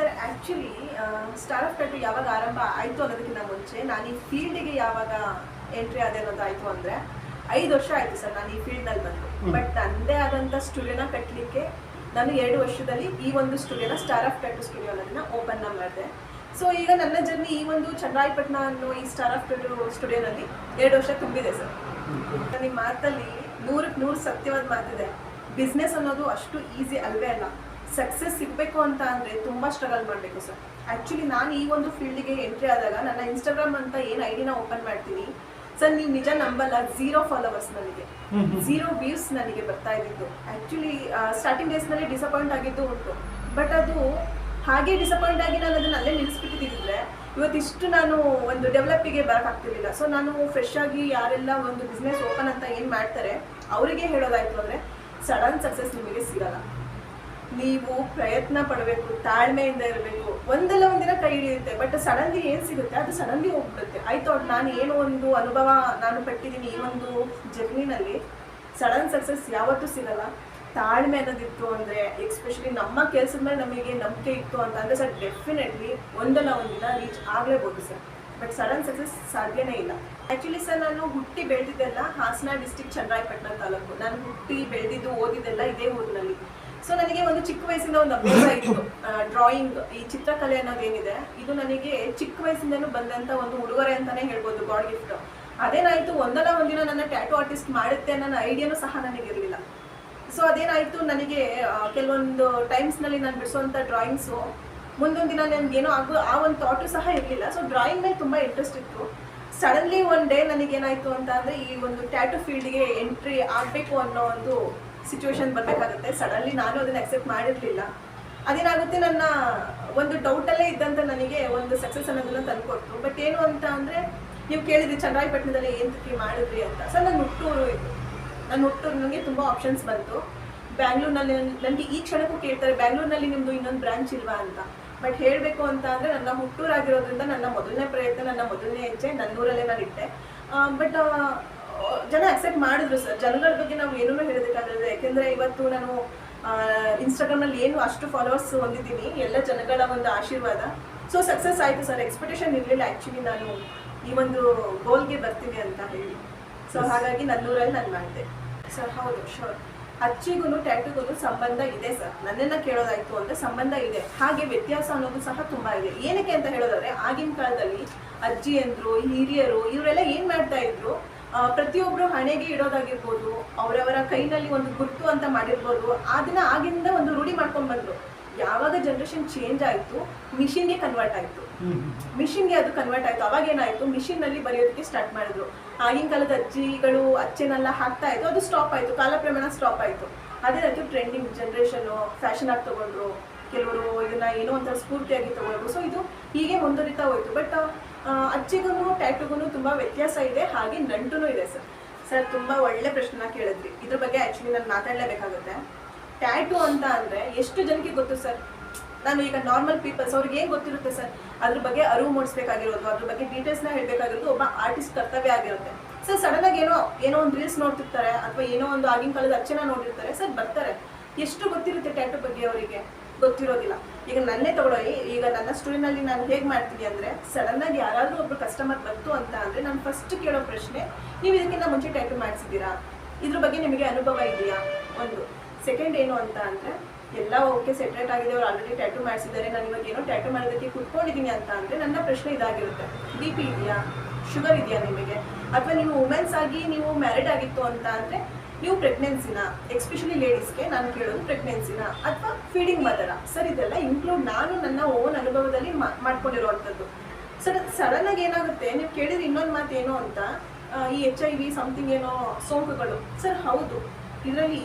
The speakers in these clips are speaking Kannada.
Sir actually star of country ಯಾವಾಗ ಆರಂಭ ಆಯಿತು ಅನ್ನೋದಕ್ಕಿಂತ ಮುಂಚೆ ನಾನು ಈ ಫೀಲ್ಡಿಗೆ ಯಾವಾಗ ಎಂಟ್ರಿ ಆದೆ ಅನ್ನೋದು ಆಯಿತು ಅಂದರೆ ಐದು ವರ್ಷ ಆಯಿತು ಸರ್ ನಾನು ಈ ಫೀಲ್ಡ್ನಲ್ಲಿ ಬಂದು. ಬಟ್ ನನ್ನದೇ ಆದಂಥ ಸ್ಟುಡಿಯೋನ ಕಟ್ಟಲಿಕ್ಕೆ ನಾನು ಎರಡು ವರ್ಷದಲ್ಲಿ ಈ ಒಂದು ಸ್ಟುಡಿಯೋನ ಸ್ಟಾರ್ ಆಫ್ ಕಟ್ಟು ಸ್ಟುಡಿಯೋ ಅನ್ನೋದನ್ನ ಓಪನ್ ಮಾಡಿದೆ. ಸೊ ಈಗ ನನ್ನ ಜರ್ನಿ ಈ ಒಂದು ಚನ್ನರಾಯಪಟ್ಟಣ ಅನ್ನೋ ಈ ಸ್ಟಾರ್ ಆಫ್ ಕಟ್ಟು ಸ್ಟುಡಿಯೋನಲ್ಲಿ ಎರಡು ವರ್ಷ ತುಂಬಿದೆ ಸರ್. ನಿಮ್ಮ ಮಾತಲ್ಲಿ ನೂರಕ್ಕೆ ನೂರು ಸತ್ಯವಾದ ಮಾತಿದೆ. ಬಿಸ್ನೆಸ್ ಅನ್ನೋದು ಅಷ್ಟು ಈಸಿ ಅಲ್ವೇ ಅಲ್ಲ. ಸಕ್ಸಸ್ ಸಿಗಬೇಕು ಅಂತ ಅಂದರೆ ತುಂಬ ಸ್ಟ್ರಗಲ್ ಮಾಡಬೇಕು ಸರ್ ಆ್ಯಕ್ಚುಲಿ ನಾನು ಈ ಒಂದು ಫೀಲ್ಡಿಗೆ ಎಂಟ್ರಿ ಆದಾಗ ನನ್ನ ಇನ್ಸ್ಟಾಗ್ರಾಮ್ ಅಂತ ಏನು ಐಡಿನ ಓಪನ್ ಮಾಡ್ತೀನಿ? ಸರ್ ನೀವು ನಿಜ ನಂಬಲ್ಲ ಝೀರೋ ಫಾಲೋವರ್ಸ್ ನನಗೆ. ಝೀರೋ ವ್ಯೂಸ್ ನನಗೆ ಬರ್ತಾ ಇದ್ದಿದ್ದು. ಆ್ಯಕ್ಚುಲಿ ಸ್ಟಾರ್ಟಿಂಗ್ ಡೇಸ್ನಲ್ಲಿ ಡಿಸಪಾಯಿಂಟ್ ಆಗಿದ್ದು ಉಂಟು. ಬಟ್ ಅದು ಹಾಗೆ ಡಿಸಪಾಯಿಂಟ್ ಆಗಿ ನಾನು ಅದನ್ನ ಅಲ್ಲೇ ನಿಲ್ಲಿಸ್ಬಿಟ್ಟಿದ್ದಿದ್ರೆ ಇವತ್ತಿಷ್ಟು ನಾನು ಒಂದು ಡೆವಲಪಿಗೆ ಬರೋಕ್ಕಾಗ್ತಿರ್ಲಿಲ್ಲ ಸೊ ನಾನು ಫ್ರೆಶ್ ಆಗಿ ಯಾರೆಲ್ಲ ಒಂದು ಬಿಸ್ನೆಸ್ ಓಪನ್ ಅಂತ ಏನು ಮಾಡ್ತಾರೆ ಅವರಿಗೆ ಹೇಳೋದಾಯ್ತು ಅಂದರೆ ಸಡನ್ ಸಕ್ಸಸ್ ನಿಮಗೆ ಸಿಗಲ್ಲ. ನೀವು ಪ್ರಯತ್ನ ಪಡಬೇಕು, ತಾಳ್ಮೆಯಿಂದ ಇರಬೇಕು. ಒಂದಲ್ಲ ಒಂದಿನ ಕೈ ಹಿಡಿಯುತ್ತೆ ಬಟ್ ಸಡನ್ಲಿ ಏನು ಸಿಗುತ್ತೆ? ಅದು ಸಡನ್ಲಿ ಹೋಗ್ಬಿಡುತ್ತೆ. ಆಯ್ತು, ನಾನು ಏನು ಒಂದು ಅನುಭವ ನಾನು ಪಟ್ಟಿದ್ದೀನಿ ಈ ಒಂದು ಜರ್ನಿನಲ್ಲಿ. ಸಡನ್ ಸಕ್ಸಸ್ ಯಾವತ್ತೂ ಸಿಗಲ್ಲ. ತಾಳ್ಮೆ ಅನ್ನೋದಿತ್ತು ಅಂದರೆ ಎಕ್ಸ್ಪೆಷಲಿ ನಮ್ಮ ಕೆಲಸದ ಮೇಲೆ ನಮಗೆ ನಂಬಿಕೆ ಇತ್ತು ಅಂತ ಅಂದರೆ ಸರ್ ಡೆಫಿನೆಟ್ಲಿ ಒಂದಲ್ಲ ಒಂದಿನ ರೀಚ್ ಆಗಲೇಬೋದು ಸರ್ ಬಟ್ ಸಡನ್ ಸಕ್ಸಸ್ ಸಾಧ್ಯನೇ ಇಲ್ಲ. ಆ್ಯಕ್ಚುಲಿ ಸರ್ ನಾನು ಹುಟ್ಟಿ ಬೆಳೆದಿದ್ದೆಲ್ಲ ಹಾಸನ ಡಿಸ್ಟಿಕ್ ಚನ್ನರಾಯಪಟ್ಟಣ ತಾಲೂಕು. ನಾನು ಹುಟ್ಟಿ ಬೆಳೆದಿದ್ದು ಓದಿದ್ದೆಲ್ಲ ಇದೇ ಊರಿನಲ್ಲಿ. ಸೊ ನನಗೆ ಒಂದು ಚಿಕ್ಕ ವಯಸ್ಸಿಂದ ಒಂದು ಅಭ್ಯಾಸ ಇತ್ತು. ಡ್ರಾಯಿಂಗ್ ಈ ಚಿತ್ರಕಲೆ ಅನ್ನೋದೇನಿದೆ ಇದು ನನಗೆ ಚಿಕ್ಕ ವಯಸ್ಸಿಂದನೂ ಬಂದಂಥ ಒಂದು ಉಡುಗೊರೆ ಅಂತಾನೆ ಹೇಳ್ಬೋದು ಗಾಡ್ ಗಿಫ್ಟ್ ಅದೇನಾಯ್ತು, ಒಂದಲ್ಲ ಒಂದಿನ ನನ್ನ ಟ್ಯಾಟೋ ಆರ್ಟಿಸ್ಟ್ ಮಾಡುತ್ತೆ ಅನ್ನೋ ಐಡಿಯಾನು ಸಹ ನನಗಿರಲಿಲ್ಲ. ಸೊ ಅದೇನಾಯ್ತು, ನನಗೆ ಕೆಲವೊಂದು ಟೈಮ್ಸ್ನಲ್ಲಿ ನಾನು ಬಿಡಿಸುವಂಥ ಡ್ರಾಯಿಂಗ್ಸು ಮುಂದೊಂದು ದಿನ ನನಗೆ ಏನೋ ಆಗೋ, ಆ ಒಂದು ಥಾಟು ಸಹ ಇರಲಿಲ್ಲ. ಸೊ ಡ್ರಾಯಿಂಗ್ ಮೇಲೆ ತುಂಬ ಇಂಟ್ರೆಸ್ಟ್ ಇತ್ತು. ಸಡನ್ಲಿ ಒನ್ ಡೇ ನನಗೇನಾಯಿತು ಅಂತ ಅಂದರೆ, ಈ ಒಂದು ಟ್ಯಾಟೂ ಫೀಲ್ಡ್ಗೆ ಎಂಟ್ರಿ ಆಗಬೇಕು ಅನ್ನೋ ಒಂದು ಸಿಚುವೇಶನ್ ಬರಬೇಕಾಗುತ್ತೆ. ಸಡನ್ಲಿ ನಾನು ಅದನ್ನು ಅಕ್ಸೆಪ್ಟ್ ಮಾಡಿರಲಿಲ್ಲ. ಅದೇನಾಗುತ್ತೆ ನನ್ನ ಒಂದು ಡೌಟಲ್ಲೇ ಇದ್ದಂತ ನನಗೆ ಒಂದು ಸಕ್ಸಸ್ ಅನ್ನೋದನ್ನ ತಂದುಕೊಡ್ತು ಬಟ್ ಏನು ಅಂತ ಅಂದರೆ, ನೀವು ಕೇಳಿದ್ರಿ ಚನ್ನರಾಯಪಟ್ಟಣದಲ್ಲಿ ಏನು ಮಾಡಿದ್ರಿ ಅಂತ. ಸರ್ ನನ್ನ ಹುಟ್ಟೂರು ಇದು ನನ್ನ ಹುಟ್ಟೂರು ನನಗೆ ತುಂಬ ಆಪ್ಷನ್ಸ್ ಬಂತು. ಬ್ಯಾಂಗ್ಳೂರ್ನಲ್ಲಿ ನನಗೆ ಈ ಕ್ಷಣಕ್ಕೂ ಕೇಳ್ತಾರೆ, ಬ್ಯಾಂಗ್ಳೂರ್ನಲ್ಲಿ ನಿಮ್ಮದು ಇನ್ನೊಂದು ಬ್ರಾಂಚ್ ಇಲ್ವಾ ಅಂತ. ಬಟ್ ಹೇಳಬೇಕು ಅಂತ ಅಂದರೆ, ನನ್ನ ಹುಟ್ಟೂರಾಗಿರೋದ್ರಿಂದ ನನ್ನ ಮೊದಲನೇ ಪ್ರಯತ್ನ, ನನ್ನ ಮೊದಲನೇ ಹೆಜ್ಜೆ ನನ್ನೂರಲ್ಲೇ ನಾನು ಇಟ್ಟೆ ಬಟ್ ಜನ ಅಕ್ಸೆಪ್ಟ್ ಮಾಡಿದ್ರು ಸರ್. ಜನಗಳ ಬಗ್ಗೆ ನಾವು ಏನೂ ಹೇಳೋದಕ್ಕಾಗಲ್ಲ ಯಾಕೆಂದರೆ ಇವತ್ತು ನಾನು ಇನ್ಸ್ಟಾಗ್ರಾಮ್ನಲ್ಲಿ ಏನು ಅಷ್ಟು ಫಾಲೋವರ್ಸ್ ಹೊಂದಿದ್ದೀನಿ. ಎಲ್ಲ ಜನಗಳ ಒಂದು ಆಶೀರ್ವಾದ. ಸೊ ಸಕ್ಸಸ್ ಆಯಿತು ಸರ್. ಎಕ್ಸ್ಪೆಕ್ಟೇಷನ್ ಇರಲಿಲ್ಲ ಆ್ಯಕ್ಚುಲಿ ನಾನು ಈ ಒಂದು ಗೋಲ್ಗೆ ಬರ್ತೀನಿ ಅಂತ ಹೇಳಿ. ಸೊ ಹಾಗಾಗಿ ನನ್ನೂರಲ್ಲಿ ನಾನು ಮಾಡಿದೆ. ಸರ್ ಹೌದು ಶೋರ್ ಅಚ್ಚಿಗೂ ಟ್ಯಾಟುಗೂ ಸಂಬಂಧ ಇದೆ ಸರ್. ನನ್ನನ್ನ ಕೇಳೋದಾಯಿತು ಅಂದರೆ ಸಂಬಂಧ ಇದೆ. ಹಾಗೆ ವ್ಯತ್ಯಾಸ ಅನ್ನೋದು ಸಹ ತುಂಬಾ ಇದೆ. ಏನಕ್ಕೆ ಅಂತ ಹೇಳೋದಾದ್ರೆ ಆಗಿನ ಕಾಲದಲ್ಲಿ ಅಜ್ಜಿಯಂದ್ರು ಹಿರಿಯರು ಇವರೆಲ್ಲ ಏನು ಮಾಡ್ತಾ ಇದ್ರು? ಆ, ಪ್ರತಿಯೊಬ್ರು ಹಣೆಗೆ ಇಡೋದಾಗಿರ್ಬೋದು ಅವರವರ ಕೈನಲ್ಲಿ ಒಂದು ಗುರುತು ಅಂತ ಮಾಡಿರ್ಬೋದು ಅದನ್ನ ಆಗಿಂದ ಒಂದು ರೂಢಿ ಮಾಡ್ಕೊಂಡ್ ಬಂದ್ರು. ಯಾವಾಗ ಜನರೇಷನ್ ಚೇಂಜ್ ಆಯ್ತು ಮಿಷಿನ್ಗೆ ಕನ್ವರ್ಟ್ ಆಯ್ತು. ಮಿಷಿನ್ಗೆ ಅದು ಕನ್ವರ್ಟ್ ಆಯ್ತು. ಅವಾಗ ಏನಾಯ್ತು ಮಿಷಿನ್ನಲ್ಲಿ ಬರೆಯೋದಕ್ಕೆ ಸ್ಟಾರ್ಟ್ ಮಾಡಿದ್ರು. ಆಗಿನ ಕಾಲದ ಅಜ್ಜಿಗಳು ಅಚ್ಚೆನೆಲ್ಲ ಹಾಕ್ತಾ ಇತ್ತು ಅದು ಸ್ಟಾಪ್ ಆಯ್ತು ಕಾಲ ಪ್ರಮಾಣ ಸ್ಟಾಪ್ ಆಯ್ತು. ರೀತಿ ಟ್ರೆಂಡಿಂಗ್ ಜನರೇಷನ್ ಫ್ಯಾಷನ್ ಆಗಿ ತಗೊಂಡ್ರು. ಕೆಲವರು ಇದನ್ನ ಏನೋ ಒಂಥರ ಸ್ಫೂರ್ತಿಯಾಗಿ ತಗೊಂಡ್ರು. ಸೊ ಇದು ಹೀಗೆ ಮುಂದುವರಿತಾ ಹೋಯ್ತು. ಬಟ್ ಅಜ್ಜಿಗೂ ಟ್ಯಾಟೂಗೂ ತುಂಬ ವ್ಯತ್ಯಾಸ ಇದೆ, ಹಾಗೆ ನಂಟುನೂ ಇದೆ ಸರ್. ಸರ್, ತುಂಬ ಒಳ್ಳೆ ಪ್ರಶ್ನೆ ಕೇಳಿದ್ರಿ. ಇದ್ರ ಬಗ್ಗೆ ಆ್ಯಕ್ಚುಲಿ ನಾನು ಮಾತಾಡಲೇಬೇಕಾಗುತ್ತೆ. ಟ್ಯಾಟು ಅಂತ ಅಂದ್ರೆ ಎಷ್ಟು ಜನಕ್ಕೆ ಗೊತ್ತು ಸರ್? ನಾನು ಈಗ ನಾರ್ಮಲ್ ಪೀಪಲ್ಸ್ ಅವ್ರಿಗೆ ಏನು ಗೊತ್ತಿರುತ್ತೆ ಸರ್? ಅದ್ರ ಬಗ್ಗೆ ಅರಿವು ಮೂಡಿಸ್ಬೇಕಾಗಿರೋದು, ಅದ್ರ ಬಗ್ಗೆ ಡೀಟೇಲ್ಸ್ನ ಹೇಳಬೇಕಾಗಿರೋದು ಒಬ್ಬ ಆರ್ಟಿಸ್ಟ್ ಕರ್ತವ್ಯ ಆಗಿರುತ್ತೆ. ಸರ್ ಸಡನ್ ಆಗಿ ಏನೋ ಏನೋ ಒಂದು ರೀಲ್ಸ್ ನೋಡ್ತಿರ್ತಾರೆ, ಅಥವಾ ಏನೋ ಒಂದು ಆಗಿನ ಕಾಲದ ಅಚ್ಚನ ನೋಡಿರ್ತಾರೆ, ಸರ್, ಬರ್ತಾರೆ. ಎಷ್ಟು ಗೊತ್ತಿರುತ್ತೆ ಟ್ಯಾಟು ಬಗ್ಗೆ ಅವರಿಗೆ? ಗೊತ್ತಿರೋದಿಲ್ಲ. ಈಗ ನನ್ನೇ ತಗೊಳ್ಳಿ, ಈಗ ನನ್ನ ಸ್ಟೂಡೆಂಟ್ನಲ್ಲಿ ನಾನು ಹೇಗೆ ಮಾಡ್ತೀನಿ ಅಂದರೆ ಸಡನ್ ಆಗಿ ಯಾರಾದರೂ ಒಬ್ರು ಕಸ್ಟಮರ್ ಬಂತು ಅಂತ ಅಂದರೆ ನಾನು ಫಸ್ಟ್ ಕೇಳೋ ಪ್ರಶ್ನೆ, ನೀವು ಇದಕ್ಕಿಂತ ಮುಂಚೆ ಟ್ಯಾಟು ಮಾಡಿಸಿದ್ದೀರಾ? ಇದ್ರ ಬಗ್ಗೆ ನಿಮಗೆ ಅನುಭವ ಇದೆಯಾ? ಒಂದು. ಸೆಕೆಂಡ್ ಏನು ಅಂತ ಅಂದರೆ, ಎಲ್ಲ ಓಕೆ ಸೆಟ್ರೇಟ್ ಆಗಿದೆ, ಅವ್ರು ಆಲ್ರೆಡಿ ಟ್ಯಾಟೂ ಮಾಡಿಸಿದ್ದಾರೆ, ನಾನು ಇವಾಗ ಏನೋ ಟ್ಯಾಟೂ ಮಾಡೋದಕ್ಕೆ ಕುತ್ಕೊಂಡಿದ್ದೀನಿ ಅಂತ ಅಂದರೆ ನನ್ನ ಪ್ರಶ್ನೆ ಇದಾಗಿರುತ್ತೆ. ಬಿ ಪಿ ಇದೆಯಾ? ಶುಗರ್ ಇದೆಯಾ ನಿಮಗೆ? ಅಥವಾ ನೀವು ವುಮೆನ್ಸ್ ಆಗಿ ನೀವು ಮ್ಯಾರಿಡ್ ಆಗಿತ್ತು ಅಂತ ಅಂದರೆ ನೀವು ಪ್ರೆಗ್ನೆನ್ಸಿನ ಎಕ್ಸ್ಪೆಷಲಿ ಲೇಡೀಸ್ಗೆ ನಾನು ಕೇಳೋದು ಪ್ರೆಗ್ನೆನ್ಸಿನ ಅಥವಾ ಫೀಡಿಂಗ್ ಮದರ ಸರ್ ಇದೆಲ್ಲ ಇನ್ಕ್ಲೂಡ್ ನಾನು ನನ್ನ ಓನ್ ಅನುಭವದಲ್ಲಿ ಮಾಡ್ಕೊಂಡಿರುವಂಥದ್ದು. ಸರ್ ಸಡನ್ ಆಗಿ ಏನಾಗುತ್ತೆ? ನೀವು ಕೇಳಿದ್ರೆ ಇನ್ನೊಂದು ಮಾತು ಏನು ಅಂತ ಈ ಎಚ್ ಐ ವಿ ಸಮಥಿಂಗ್ ಏನೋ ಸೋಂಕುಗಳು. ಸರ್ ಹೌದು. ಇದರಲ್ಲಿ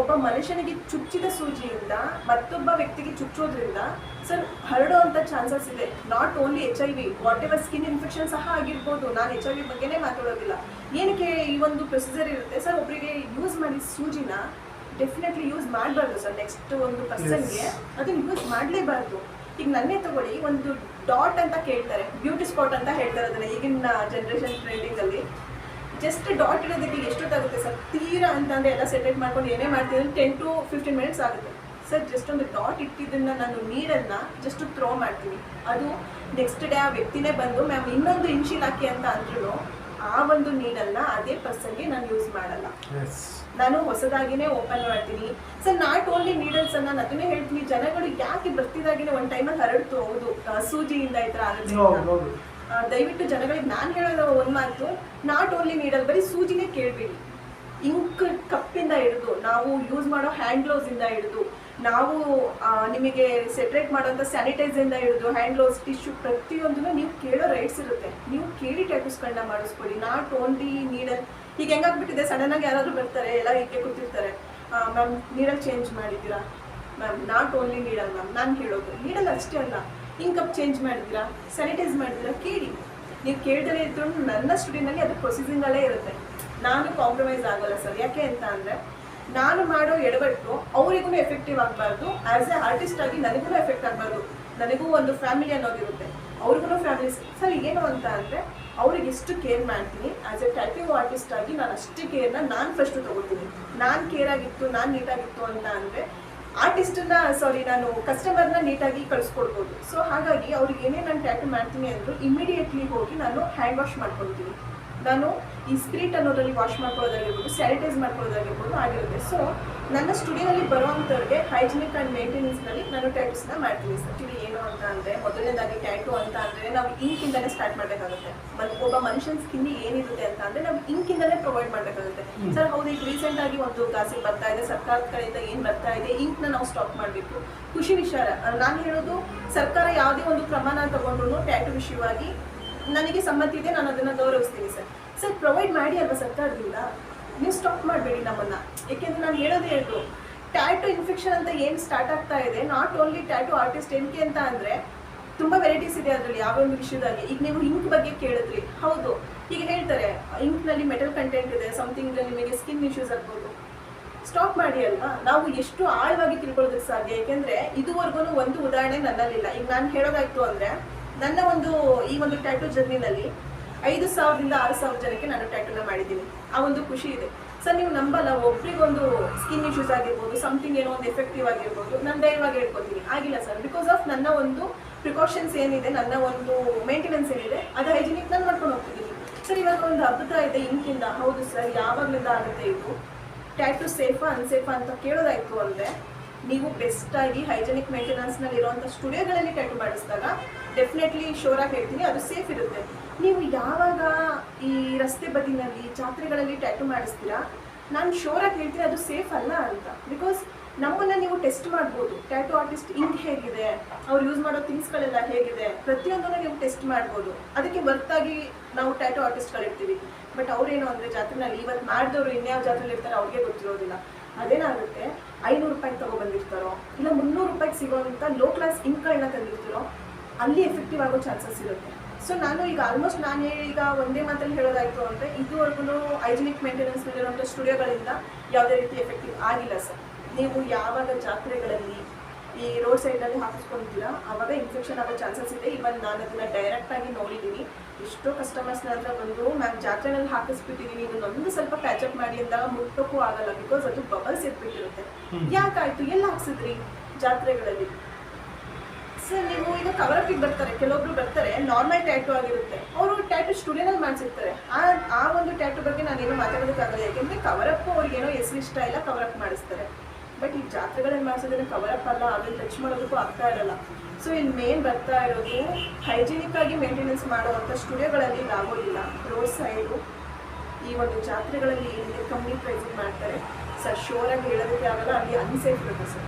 ಒಬ್ಬ ಮನುಷ್ಯನಿಗೆ ಚುಚ್ಚಿದ ಸೂಜಿಯಿಂದ ಮತ್ತೊಬ್ಬ ವ್ಯಕ್ತಿಗೆ ಚುಚ್ಚೋದ್ರಿಂದ ಸರ್ ಹರಡುವಂಥ ಚಾನ್ಸಸ್ ಇದೆ. Not only H I V whatever skin infection ಸಹ ಆಗಿರ್ಬೋದು. ನಾನು ಎಚ್ ಐ ವಿ ಬಗ್ಗೆನೇ ಮಾತಾಡೋದಿಲ್ಲ. ಏನಕ್ಕೆ ಈ ಒಂದು ಪ್ರೊಸೀಜರ್ ಇರುತ್ತೆ? ಸರ್ ಒಬ್ಬರಿಗೆ ಯೂಸ್ ಮಾಡಿ ಸೂಜಿನ ಡೆಫಿನೆಟ್ಲಿ ಯೂಸ್ ಮಾಡಬಾರ್ದು ಸರ್ ನೆಕ್ಸ್ಟ್ ಒಂದು ಪರ್ಸನ್ಗೆ ಅದನ್ನು ಯೂಸ್ ಮಾಡಲೇಬಾರ್ದು. ಈಗ ನನ್ನೇ ತಗೊಳ್ಳಿ ಒಂದು ಡಾಟ್ ಅಂತ ಕೇಳ್ತಾರೆ ಬ್ಯೂಟಿ ಸ್ಪಾಟ್ ಅಂತ ಹೇಳ್ತಾರೆ ಅದನ್ನ ಈಗಿನ ಜನರೇಷನ್ ಟ್ರೆಂಡಿಂಗಲ್ಲಿ ಜಸ್ಟ್ ಡಾಟ್ ಇಡೋದಕ್ಕೆ ಎಷ್ಟೊತ್ತಾಗುತ್ತೆ ಸರ್? ತೀರಾ ಅಂತಂದ್ರೆ ಎಲ್ಲ ಸೆಪ್ರೇಟ್ ಮಾಡ್ಕೊಂಡು ಏನೇ ಮಾಡ್ತೀನಿ ಟೆನ್ ಟು ಫಿಫ್ಟೀನ್ ಮಿನಿಟ್ಸ್ ಆಗುತ್ತೆ. ಸರ್ ಜಸ್ಟ್ ಒಂದು ಡಾಟ್ ಇಟ್ಟಿದ್ದನ್ನು ನಾನು ನೀರನ್ನ ಜಸ್ಟ್ ಥ್ರೋ ಮಾಡ್ತೀನಿ. ಅದು ನೆಕ್ಸ್ಟ್ ಡೇ ಆ ವ್ಯಕ್ತಿನೇ ಬಂದು ಮ್ಯಾಮ್ ಇನ್ನೊಂದು ಇಂಚಿಲ್ ಹಾಕಿ ಅಂತ ಅಂದ್ರೂ ಆ ಒಂದು ನೀರನ್ನ ಅದೇ ಪರ್ಸನ್ಗೆ ನಾನು ಯೂಸ್ ಮಾಡಲ್ಲ. ನಾನು ಹೊಸದಾಗಿನೇ ಓಪನ್ ಮಾಡ್ತೀನಿ. ಸರ್ ನಾಟ್ ಓನ್ಲಿ ನೀಡಲ್ಸ್ ನಾನು ಅದನ್ನೇ ಹೇಳ್ತೀನಿ ಜನಗಳು ಯಾಕೆ ಬರ್ತಿದಾಗಿನೇ ಒಂದು ಟೈಮಲ್ಲಿ ಹರಡ್ತು ಹೌದು. ಸೂಜಿಯಿಂದ ಈ ಥರ ಆಗುತ್ತೆ ದಯವಿಟ್ಟು ಜನಗಳಿಗೆ ನಾನು ಹೇಳೋದು ಒಂದು ಮಾತು ನಾಟ್ ಓನ್ಲಿ ನೀಡಲ್ ಬರೀ ಸೂಜಿನೇ ಕೇಳಬೇಡಿ. ಇಂಕ್ ಕಪ್ಪಿಂದ ಹಿಡಿದು, ನಾವು ಯೂಸ್ ಮಾಡೋ ಹ್ಯಾಂಡ್ ಗ್ಲೌಸ್ ಇಂದ ಹಿಡಿದು, ನಾವು ನಿಮಗೆ ಸೆಟ್ರೇಟ್ ಮಾಡೋಂಥ ಸ್ಯಾನಿಟೈಸರಿಂದ ಹಿಡಿದು ಹ್ಯಾಂಡ್ ಗ್ಲೌಸ್ ಟಿಶ್ಯೂ ಪ್ರತಿಯೊಂದನ್ನು ನೀವು ಕೇಳೋ ರೈಟ್ಸ್ ಇರುತ್ತೆ. ನೀವು ಕೇಳಿ ಟ್ಯಾಟೂಸ್ಗಳನ್ನ ಮಾಡಿಸ್ಕೊಳ್ಳಿ. ನಾಟ್ ಓನ್ಲಿ ನೀಡಲ್ ಈಗ ಹೆಂಗಾಗ್ಬಿಟ್ಟಿದೆ? ಸಡನ್ ಆಗಿ ಯಾರಾದ್ರು ಬರ್ತಾರೆ, ಎಲ್ಲ ಹೀಗೆ ಕೂತಿರ್ತಾರೆ. ಮ್ಯಾಮ್ ನೀಡಲ್ ಚೇಂಜ್ ಮಾಡಿದ್ದೀರಾ? Ma'am not only needle ma'am ನಾನು ಕೇಳೋದು. ನೀಡಲ್ ಅಷ್ಟೇ ಅಲ್ಲ. ಇನ್ಕಪ್ ಚೇಂಜ್ ಮಾಡಿದ್ರಾ? ಸ್ಯಾನಿಟೈಸ್ ಮಾಡಿದ್ರಾ? ಕೇಳಿ. ನೀವು ಕೇಳ್ದೇ ಇದ್ರು ನನ್ನ ಸ್ಟುಡಿಯೋನಲ್ಲಿ ಅದು ಪ್ರೊಸೀಸಿಂಗಲ್ಲೇ ಇರುತ್ತೆ. ನಾನು ಕಾಂಪ್ರಮೈಸ್ ಆಗೋಲ್ಲ ಸರ್. ಯಾಕೆ ಅಂತ ಅಂದರೆ, ನಾನು ಮಾಡೋ ಎಡವಟ್ಟು ಅವರಿಗೂ ಎಫೆಕ್ಟಿವ್ ಆಗಬಾರ್ದು. ಆ್ಯಸ್ ಎ ಆರ್ಟಿಸ್ಟ್ ಆಗಿ ನನಗೂ ಎಫೆಕ್ಟ್ ಆಗಬಾರ್ದು. ನನಗೂ ಒಂದು ಫ್ಯಾಮಿಲಿ ಅನ್ನೋದಿರುತ್ತೆ ಅವ್ರಿಗೂ ಫ್ಯಾಮಿಲಿ ಸರ್, ಏನು ಅಂತ ಅಂದರೆ, ಅವ್ರಿಗೆ ಎಷ್ಟು ಕೇರ್ ಮಾಡ್ತೀನಿ. ಆ್ಯಸ್ ಎ ಟ್ಯಾಟಿವ್ ಆರ್ಟಿಸ್ಟ್ ಆಗಿ ನಾನು ಅಷ್ಟೇ ಕೇರ್ನ ನಾನು ಫಸ್ಟು ತಗೋತೀನಿ ನಾನು ಕೇರ್ ಆಗಿತ್ತು, ನಾನು ನೀಟಾಗಿತ್ತು ಅಂತ ಅಂದರೆ ಆರ್ಟಿಸ್ಟನ್ನ ಸಾರಿ ನಾನು ಕಸ್ಟಮರ್ನ ನೀಟಾಗಿ ಕಳಿಸ್ಕೊಡ್ಬೋದು. ಸೊ ಹಾಗಾಗಿ ಅವ್ರಿಗೆ ಏನೇ ನಾನು ಟ್ಯಾಟೂ ಮಾಡ್ತೀನಿ ಅಂದರೂ ಇಮಿಡಿಯೇಟ್ಲಿ ಹೋಗಿ ನಾನು ಹ್ಯಾಂಡ್ ವಾಶ್ ಮಾಡ್ಕೊಳ್ತೀನಿ. ನಾನು ಈ ಸ್ಪಿರಿಟ್ ಅನ್ನೋದ್ರಲ್ಲಿ ವಾಶ್ ಮಾಡ್ಕೊಳ್ಳೋದಾಗಿರ್ಬೋದು ಸ್ಯಾನಿಟೈಸ್ ಮಾಡ್ಕೊಳ್ಳೋದಾಗಿರ್ಬೋದು ಆಗಿರುತ್ತೆ. ಸೊ ನನ್ನ ಸ್ಟುಡಿಯೋನಲ್ಲಿ ಬರುವಂಥವ್ರಿಗೆ ಹೈಜಿನಿಕ್ ಆ್ಯಂಡ್ ಮೇಂಟೆನೆನ್ಸ್ನಲ್ಲಿ ನಾನು ಟ್ಯಾಟೂಸ್ನ ಮಾಡ್ತೀನಿ. ಸರ್ ಆ್ಯಕ್ಚುಲಿ ಏನು ಅಂತ ಅಂದರೆ ಮೊದಲನೇದಾಗಿ ಟ್ಯಾಟು ಅಂತ ಅಂದರೆ ನಾವು ಇಂಕಿಂದಲೇ ಸ್ಟಾರ್ಟ್ ಮಾಡಬೇಕಾಗುತ್ತೆ. ಮತ್ತು ಒಬ್ಬ ಮನುಷ್ಯನ ಸ್ಕಿನ್ ಏನಿರುತ್ತೆ ಅಂತ ಅಂದರೆ ನಾವು ಇಂಕಿಂದಲೇ ಪ್ರೊವೈಡ್ ಮಾಡಬೇಕಾಗುತ್ತೆ. ಸರ್ ಹೌದು ಈಗ ರೀಸೆಂಟಾಗಿ ಒಂದು ಗಾಸಿ ಬರ್ತಾ ಇದೆ ಸರ್ಕಾರದ ಕಡೆಯಿಂದ ಏನು ಬರ್ತಾ ಇದೆ ಇಂಕ್ನ ನಾವು ಸ್ಟಾಪ್ ಮಾಡಬೇಕು ಖುಷಿ ವಿಚಾರ. ನಾನು ಹೇಳೋದು ಸರ್ಕಾರ ಯಾವುದೇ ಒಂದು ಕ್ರಮನ ತಗೊಂಡ್ರು ಟ್ಯಾಟು ವಿಷಯವಾಗಿ ನನಗೆ ಸಮ್ಮತಿ ಇದೆ, ನಾನು ಅದನ್ನು ಗೌರವಿಸ್ತೀನಿ ಸರ್. ಸರ್ ಪ್ರೊವೈಡ್ ಮಾಡಿ ಅಲ್ವಾ ಸರ್ಕಾರದಿಂದ? ನೀವು ಸ್ಟಾಪ್ ಮಾಡಬೇಡಿ ನಮ್ಮನ್ನು. ಏಕೆಂದ್ರೆ ನಾನು ಹೇಳೋದೇ ಹೇಳ್ತು ಟ್ಯಾಟು ಇನ್ಫೆಕ್ಷನ್ ಅಂತ ಏನು ಸ್ಟಾರ್ಟ್ ಆಗ್ತಾ ಇದೆ ನಾಟ್ ಓನ್ಲಿ ಟ್ಯಾಟು ಆರ್ಟಿಸ್ಟ್ ಏನಕ್ಕೆ ಅಂತ ಅಂದರೆ ತುಂಬ ವೆರೈಟೀಸ್ ಇದೆ ಅದರಲ್ಲಿ ಯಾವ ಒಂದು ವಿಷಯದಲ್ಲಿ ಈಗ ನೀವು ಇಂಕ್ ಬಗ್ಗೆ ಕೇಳಿದ್ರಿ. ಹೌದು. ಈಗ ಹೇಳ್ತಾರೆ ಇಂಕ್ನಲ್ಲಿ ಮೆಟಲ್ ಕಂಟೆಂಟ್ ಇದೆ ಸಮಥಿಂಗ್ ನಿಮಗೆ ಸ್ಕಿನ್ ಇಶ್ಯೂಸ್ ಆಗ್ಬೋದು. ಸ್ಟಾಪ್ ಮಾಡಿ ಅಲ್ವಾ? ನಾವು ಎಷ್ಟು ಆಳವಾಗಿ ತಿಳ್ಕೊಳ್ಳೋದಕ್ಕೆ ಸಾಧ್ಯ? ಯಾಕೆಂದ್ರೆ ಇದುವರೆಗೂ ಒಂದು ಉದಾಹರಣೆ ನನ್ನಲ್ಲಿಲ್ಲ. ಈಗ ನಾನು ಹೇಳೋದಾಯ್ತು ಅಂದ್ರೆ ನನ್ನ ಒಂದು, ಈ ಒಂದು ಟ್ಯಾಟೂ ಜರ್ನಿನಲ್ಲಿ ಐದು ಸಾವಿರದಿಂದ ಆರು ಸಾವಿರ ಜನಕ್ಕೆ ನಾನು ಟ್ಯಾಟೂನ ಮಾಡಿದ್ದೀನಿ. ಆ ಒಂದು ಖುಷಿ ಇದೆ. ಸರ್ ನೀವು ನಂಬಲ್ಲ, ಒಬ್ರಿಗೊಂದು ಸ್ಕಿನ್ ಇಶ್ಯೂಸ್ ಆಗಿರ್ಬೋದು ಸಮಥಿಂಗ್ ಏನೋ ಒಂದು ಎಫೆಕ್ಟಿವ್ ಆಗಿರ್ಬೋದು, ನಾನು ಧೈರ್ಯವಾಗಿ ಹೇಳ್ಕೊತೀನಿ. ಆಗಿಲ್ಲ ಸರ್ ಬಿಕಾಸ್ ಆಫ್ ನನ್ನ ಒಂದು ಪ್ರಿಕಾಷನ್ಸ್ ಏನಿದೆ, ನನ್ನ ಒಂದು ಮೇಂಟೆನೆನ್ಸ್ ಏನಿದೆ, ಅದು ಹೈಜಿನಿಕ್ ನಾನು ಮಾಡ್ಕೊಂಡು ಹೋಗ್ತಿದ್ದೀನಿ. ಸರ್ ಇವಾಗ ಒಂದು ಅದ್ಭುತ ಇದೆ, ಇಂಕಿಂದ. ಹೌದು ಸರ್ ಯಾವಾಗಲಿಂದ ಆಗುತ್ತೆ ಇದು? ಟ್ಯಾಟೂ ಸೇಫಾ ಅನ್ಸೇಫಾ ಅಂತ ಕೇಳೋದಾಯ್ತು ಅಂದರೆ, ನೀವು ಬೆಸ್ಟಾಗಿ ಹೈಜೆನಿಕ್ ಮೇಂಟೆನೆನ್ಸ್ನಲ್ಲಿ ಇರುವಂಥ ಸ್ಟುಡಿಯೋಗಳಲ್ಲಿ ಟ್ಯಾಟೂ ಮಾಡಿಸಿದಾಗ ಡೆಫಿನೆಟ್ಲಿ ಶೋರಾಗಿ ಹೇಳ್ತೀನಿ, ಅದು ಸೇಫ್ ಇರುತ್ತೆ. ನೀವು ಯಾವಾಗ ಈ ರಸ್ತೆ ಬದಿನಲ್ಲಿ, ಜಾತ್ರೆಗಳಲ್ಲಿ ಟ್ಯಾಟೂ ಮಾಡಿಸ್ತೀರಾ? ನಾನು ಶೋರಾಗಿ ಹೇಳ್ತೀನಿ, ಅದು ಸೇಫ್ ಅಲ್ಲ ಅಂತ. ಬಿಕಾಸ್ ನಮ್ಮನ್ನ ನೀವು ಟೆಸ್ಟ್ ಮಾಡ್ಬೋದು. ಟ್ಯಾಟೂ ಆರ್ಟಿಸ್ಟ್ ಇಂಕ್ ಹೇಗಿದೆ, ಅವ್ರು ಯೂಸ್ ಮಾಡೋ ಥಿಂಗ್ಸ್ಗಳೆಲ್ಲ ಹೇಗಿದೆ, ಪ್ರತಿಯೊಂದನ್ನು ನೀವು ಟೆಸ್ಟ್ ಮಾಡ್ಬೋದು. ಅದಕ್ಕೆ ಬರ್ತಾಗಿ ನಾವು ಟ್ಯಾಟೂ ಆರ್ಟಿಸ್ಟ್ಗಳಿರ್ತೀವಿ ಬಟ್ ಅವ್ರೇನು ಅಂದರೆ, ಜಾತ್ರೆನಲ್ಲಿ ಇವತ್ತು ಮಾಡಿದವರು ಇನ್ಯಾವ ಜಾತ್ರೆಲಿ ಇರ್ತಾರೆ ಅವ್ರಿಗೆ ಗೊತ್ತಿರೋದಿಲ್ಲ. ಅದೇನಾಗುತ್ತೆ, ಐನೂರು ರೂಪಾಯಿ ತೊಗೊಬಂದಿರ್ತಾರೋ ಇಲ್ಲ ಮುನ್ನೂರು ರೂಪಾಯಿಗೆ ಸಿಗೋವಂಥ ಲೋ ಕ್ಲಾಸ್ ಇಂಕ್ಗಳನ್ನ ತಂದಿರ್ತಾರೋ ಅಲ್ಲಿ ಎಫೆಕ್ಟಿವ್ ಆಗೋ ಚಾನ್ಸಸ್ ಇರುತ್ತೆ. ಸೊ ನಾನು ಈಗ ಆಲ್ಮೋಸ್ಟ್ ನಾನು ಈಗ ಒಂದೇ ಮಾತಲ್ಲಿ ಹೇಳೋದಾಯಿತು ಅಂದರೆ ಇದುವರೆಗೂ ಹೈಜಿನಿಕ್ ಮೇಂಟೆನೆನ್ಸ್ ಮೇಲಿರುವಂಥ ಸ್ಟುಡಿಯೋಗಳಿಂದ ಯಾವುದೇ ರೀತಿ ಎಫೆಕ್ಟಿವ್ ಆಗಿಲ್ಲ ಸರ್ ನೀವು ಯಾವಾಗ ಜಾತ್ರೆಗಳಲ್ಲಿ ಈ ರೋಡ್ ಸೈಡಲ್ಲಿ ಹಾಕಿಸ್ಕೊಂತೀರಾ ಆವಾಗ ಇನ್ಫೆಕ್ಷನ್ ಆಗೋ ಚಾನ್ಸಸ್ ಇದೆ. ಇವನ್ ನಾನು ಅದನ್ನು ಡೈರೆಕ್ಟಾಗಿ ನೋಡಿದ್ದೀನಿ. ಎಷ್ಟೋ ಕಸ್ಟಮರ್ಸ್ನ ಹತ್ರ ಬಂದು ಮ್ಯಾಮ್ ಜಾತ್ರೆನಲ್ಲಿ ಹಾಕಿಸ್ಬಿಟ್ಟಿದ್ದೀನಿ. ಇದನ್ನೊಂದು ಸ್ವಲ್ಪ ಪ್ಯಾಚಪ್ ಮಾಡಿ ಅಂದಾಗ ಮುಟ್ಟೋಕ್ಕೂ ಆಗಲ್ಲ. ಬಿಕಾಸ್ ಅದು ಬಬಲ್ಸ್ ಇರ್ಬಿಟ್ಟಿರುತ್ತೆ. ಯಾಕಾಯ್ತು? ಎಲ್ಲಿ ಹಾಕ್ಸಿದ್ರಿ ಜಾತ್ರೆಗಳಲ್ಲಿ? ಸರ್ ನೀವು ಈಗ ಕವರ್ ಅಪ್ಪಿಗೆ ಬರ್ತಾರೆ. ಕೆಲವೊಬ್ರು ಬರ್ತಾರೆ ನಾರ್ಮಲ್ ಟ್ಯಾಟು ಆಗಿರುತ್ತೆ. ಅವರು ಟ್ಯಾಟು ಸ್ಟುಡಿಯೋನಲ್ಲಿ ಮಾಡಿಸಿರ್ತಾರೆ. ಆ ಆ ಒಂದು ಟ್ಯಾಟು ಬಗ್ಗೆ ನಾನೇನು ಮಾತಾಡೋದಕ್ಕಾಗಲ್ಲ. ಯಾಕೆಂದರೆ ಕವರ್ ಅಪ್ ಅವ್ರಿಗೇನೋ ಹೆಸರು ಇಷ್ಟ ಇಲ್ಲ ಕವರ್ ಅಪ್ ಮಾಡಿಸ್ತಾರೆ. ಬಟ್ ಈ ಜಾತ್ರೆಗಳಲ್ಲಿ ಮಾಡಿಸೋದ್ರೆ ಕವರ್ ಅಪ್ ಅಲ್ಲ, ಆಮೇಲೆ ಟಚ್ ಮಾಡೋದಕ್ಕೂ ಆಗ್ತಾ ಇರಲ್ಲ. ಸೊ ಇಲ್ಲಿ ಮೇನ್ ಬರ್ತಾ ಇರೋದು ಹೈಜಿನಿಕ್ ಆಗಿ ಮೇಂಟೆನೆನ್ಸ್ ಮಾಡುವಂಥ ಸ್ಟುಡಿಯೋಗಳಲ್ಲಿ ಇದು ಆಗೋದಿಲ್ಲ ರೋಡ್ ಸೈಡು ಈ ಒಂದು ಜಾತ್ರೆಗಳಲ್ಲಿ ಏನಿದೆ ಕಮ್ಮಿ ಪ್ರೈಸಿಗೆ ಮಾಡ್ತಾರೆ. ಸರ್ ಶೋರಾಗಿ ಹೇಳೋದಕ್ಕೆ ಆಗಲ್ಲ, ಅಲ್ಲಿ ಅನ್ಸೇಫ್ ಇರುತ್ತೆ ಸರ್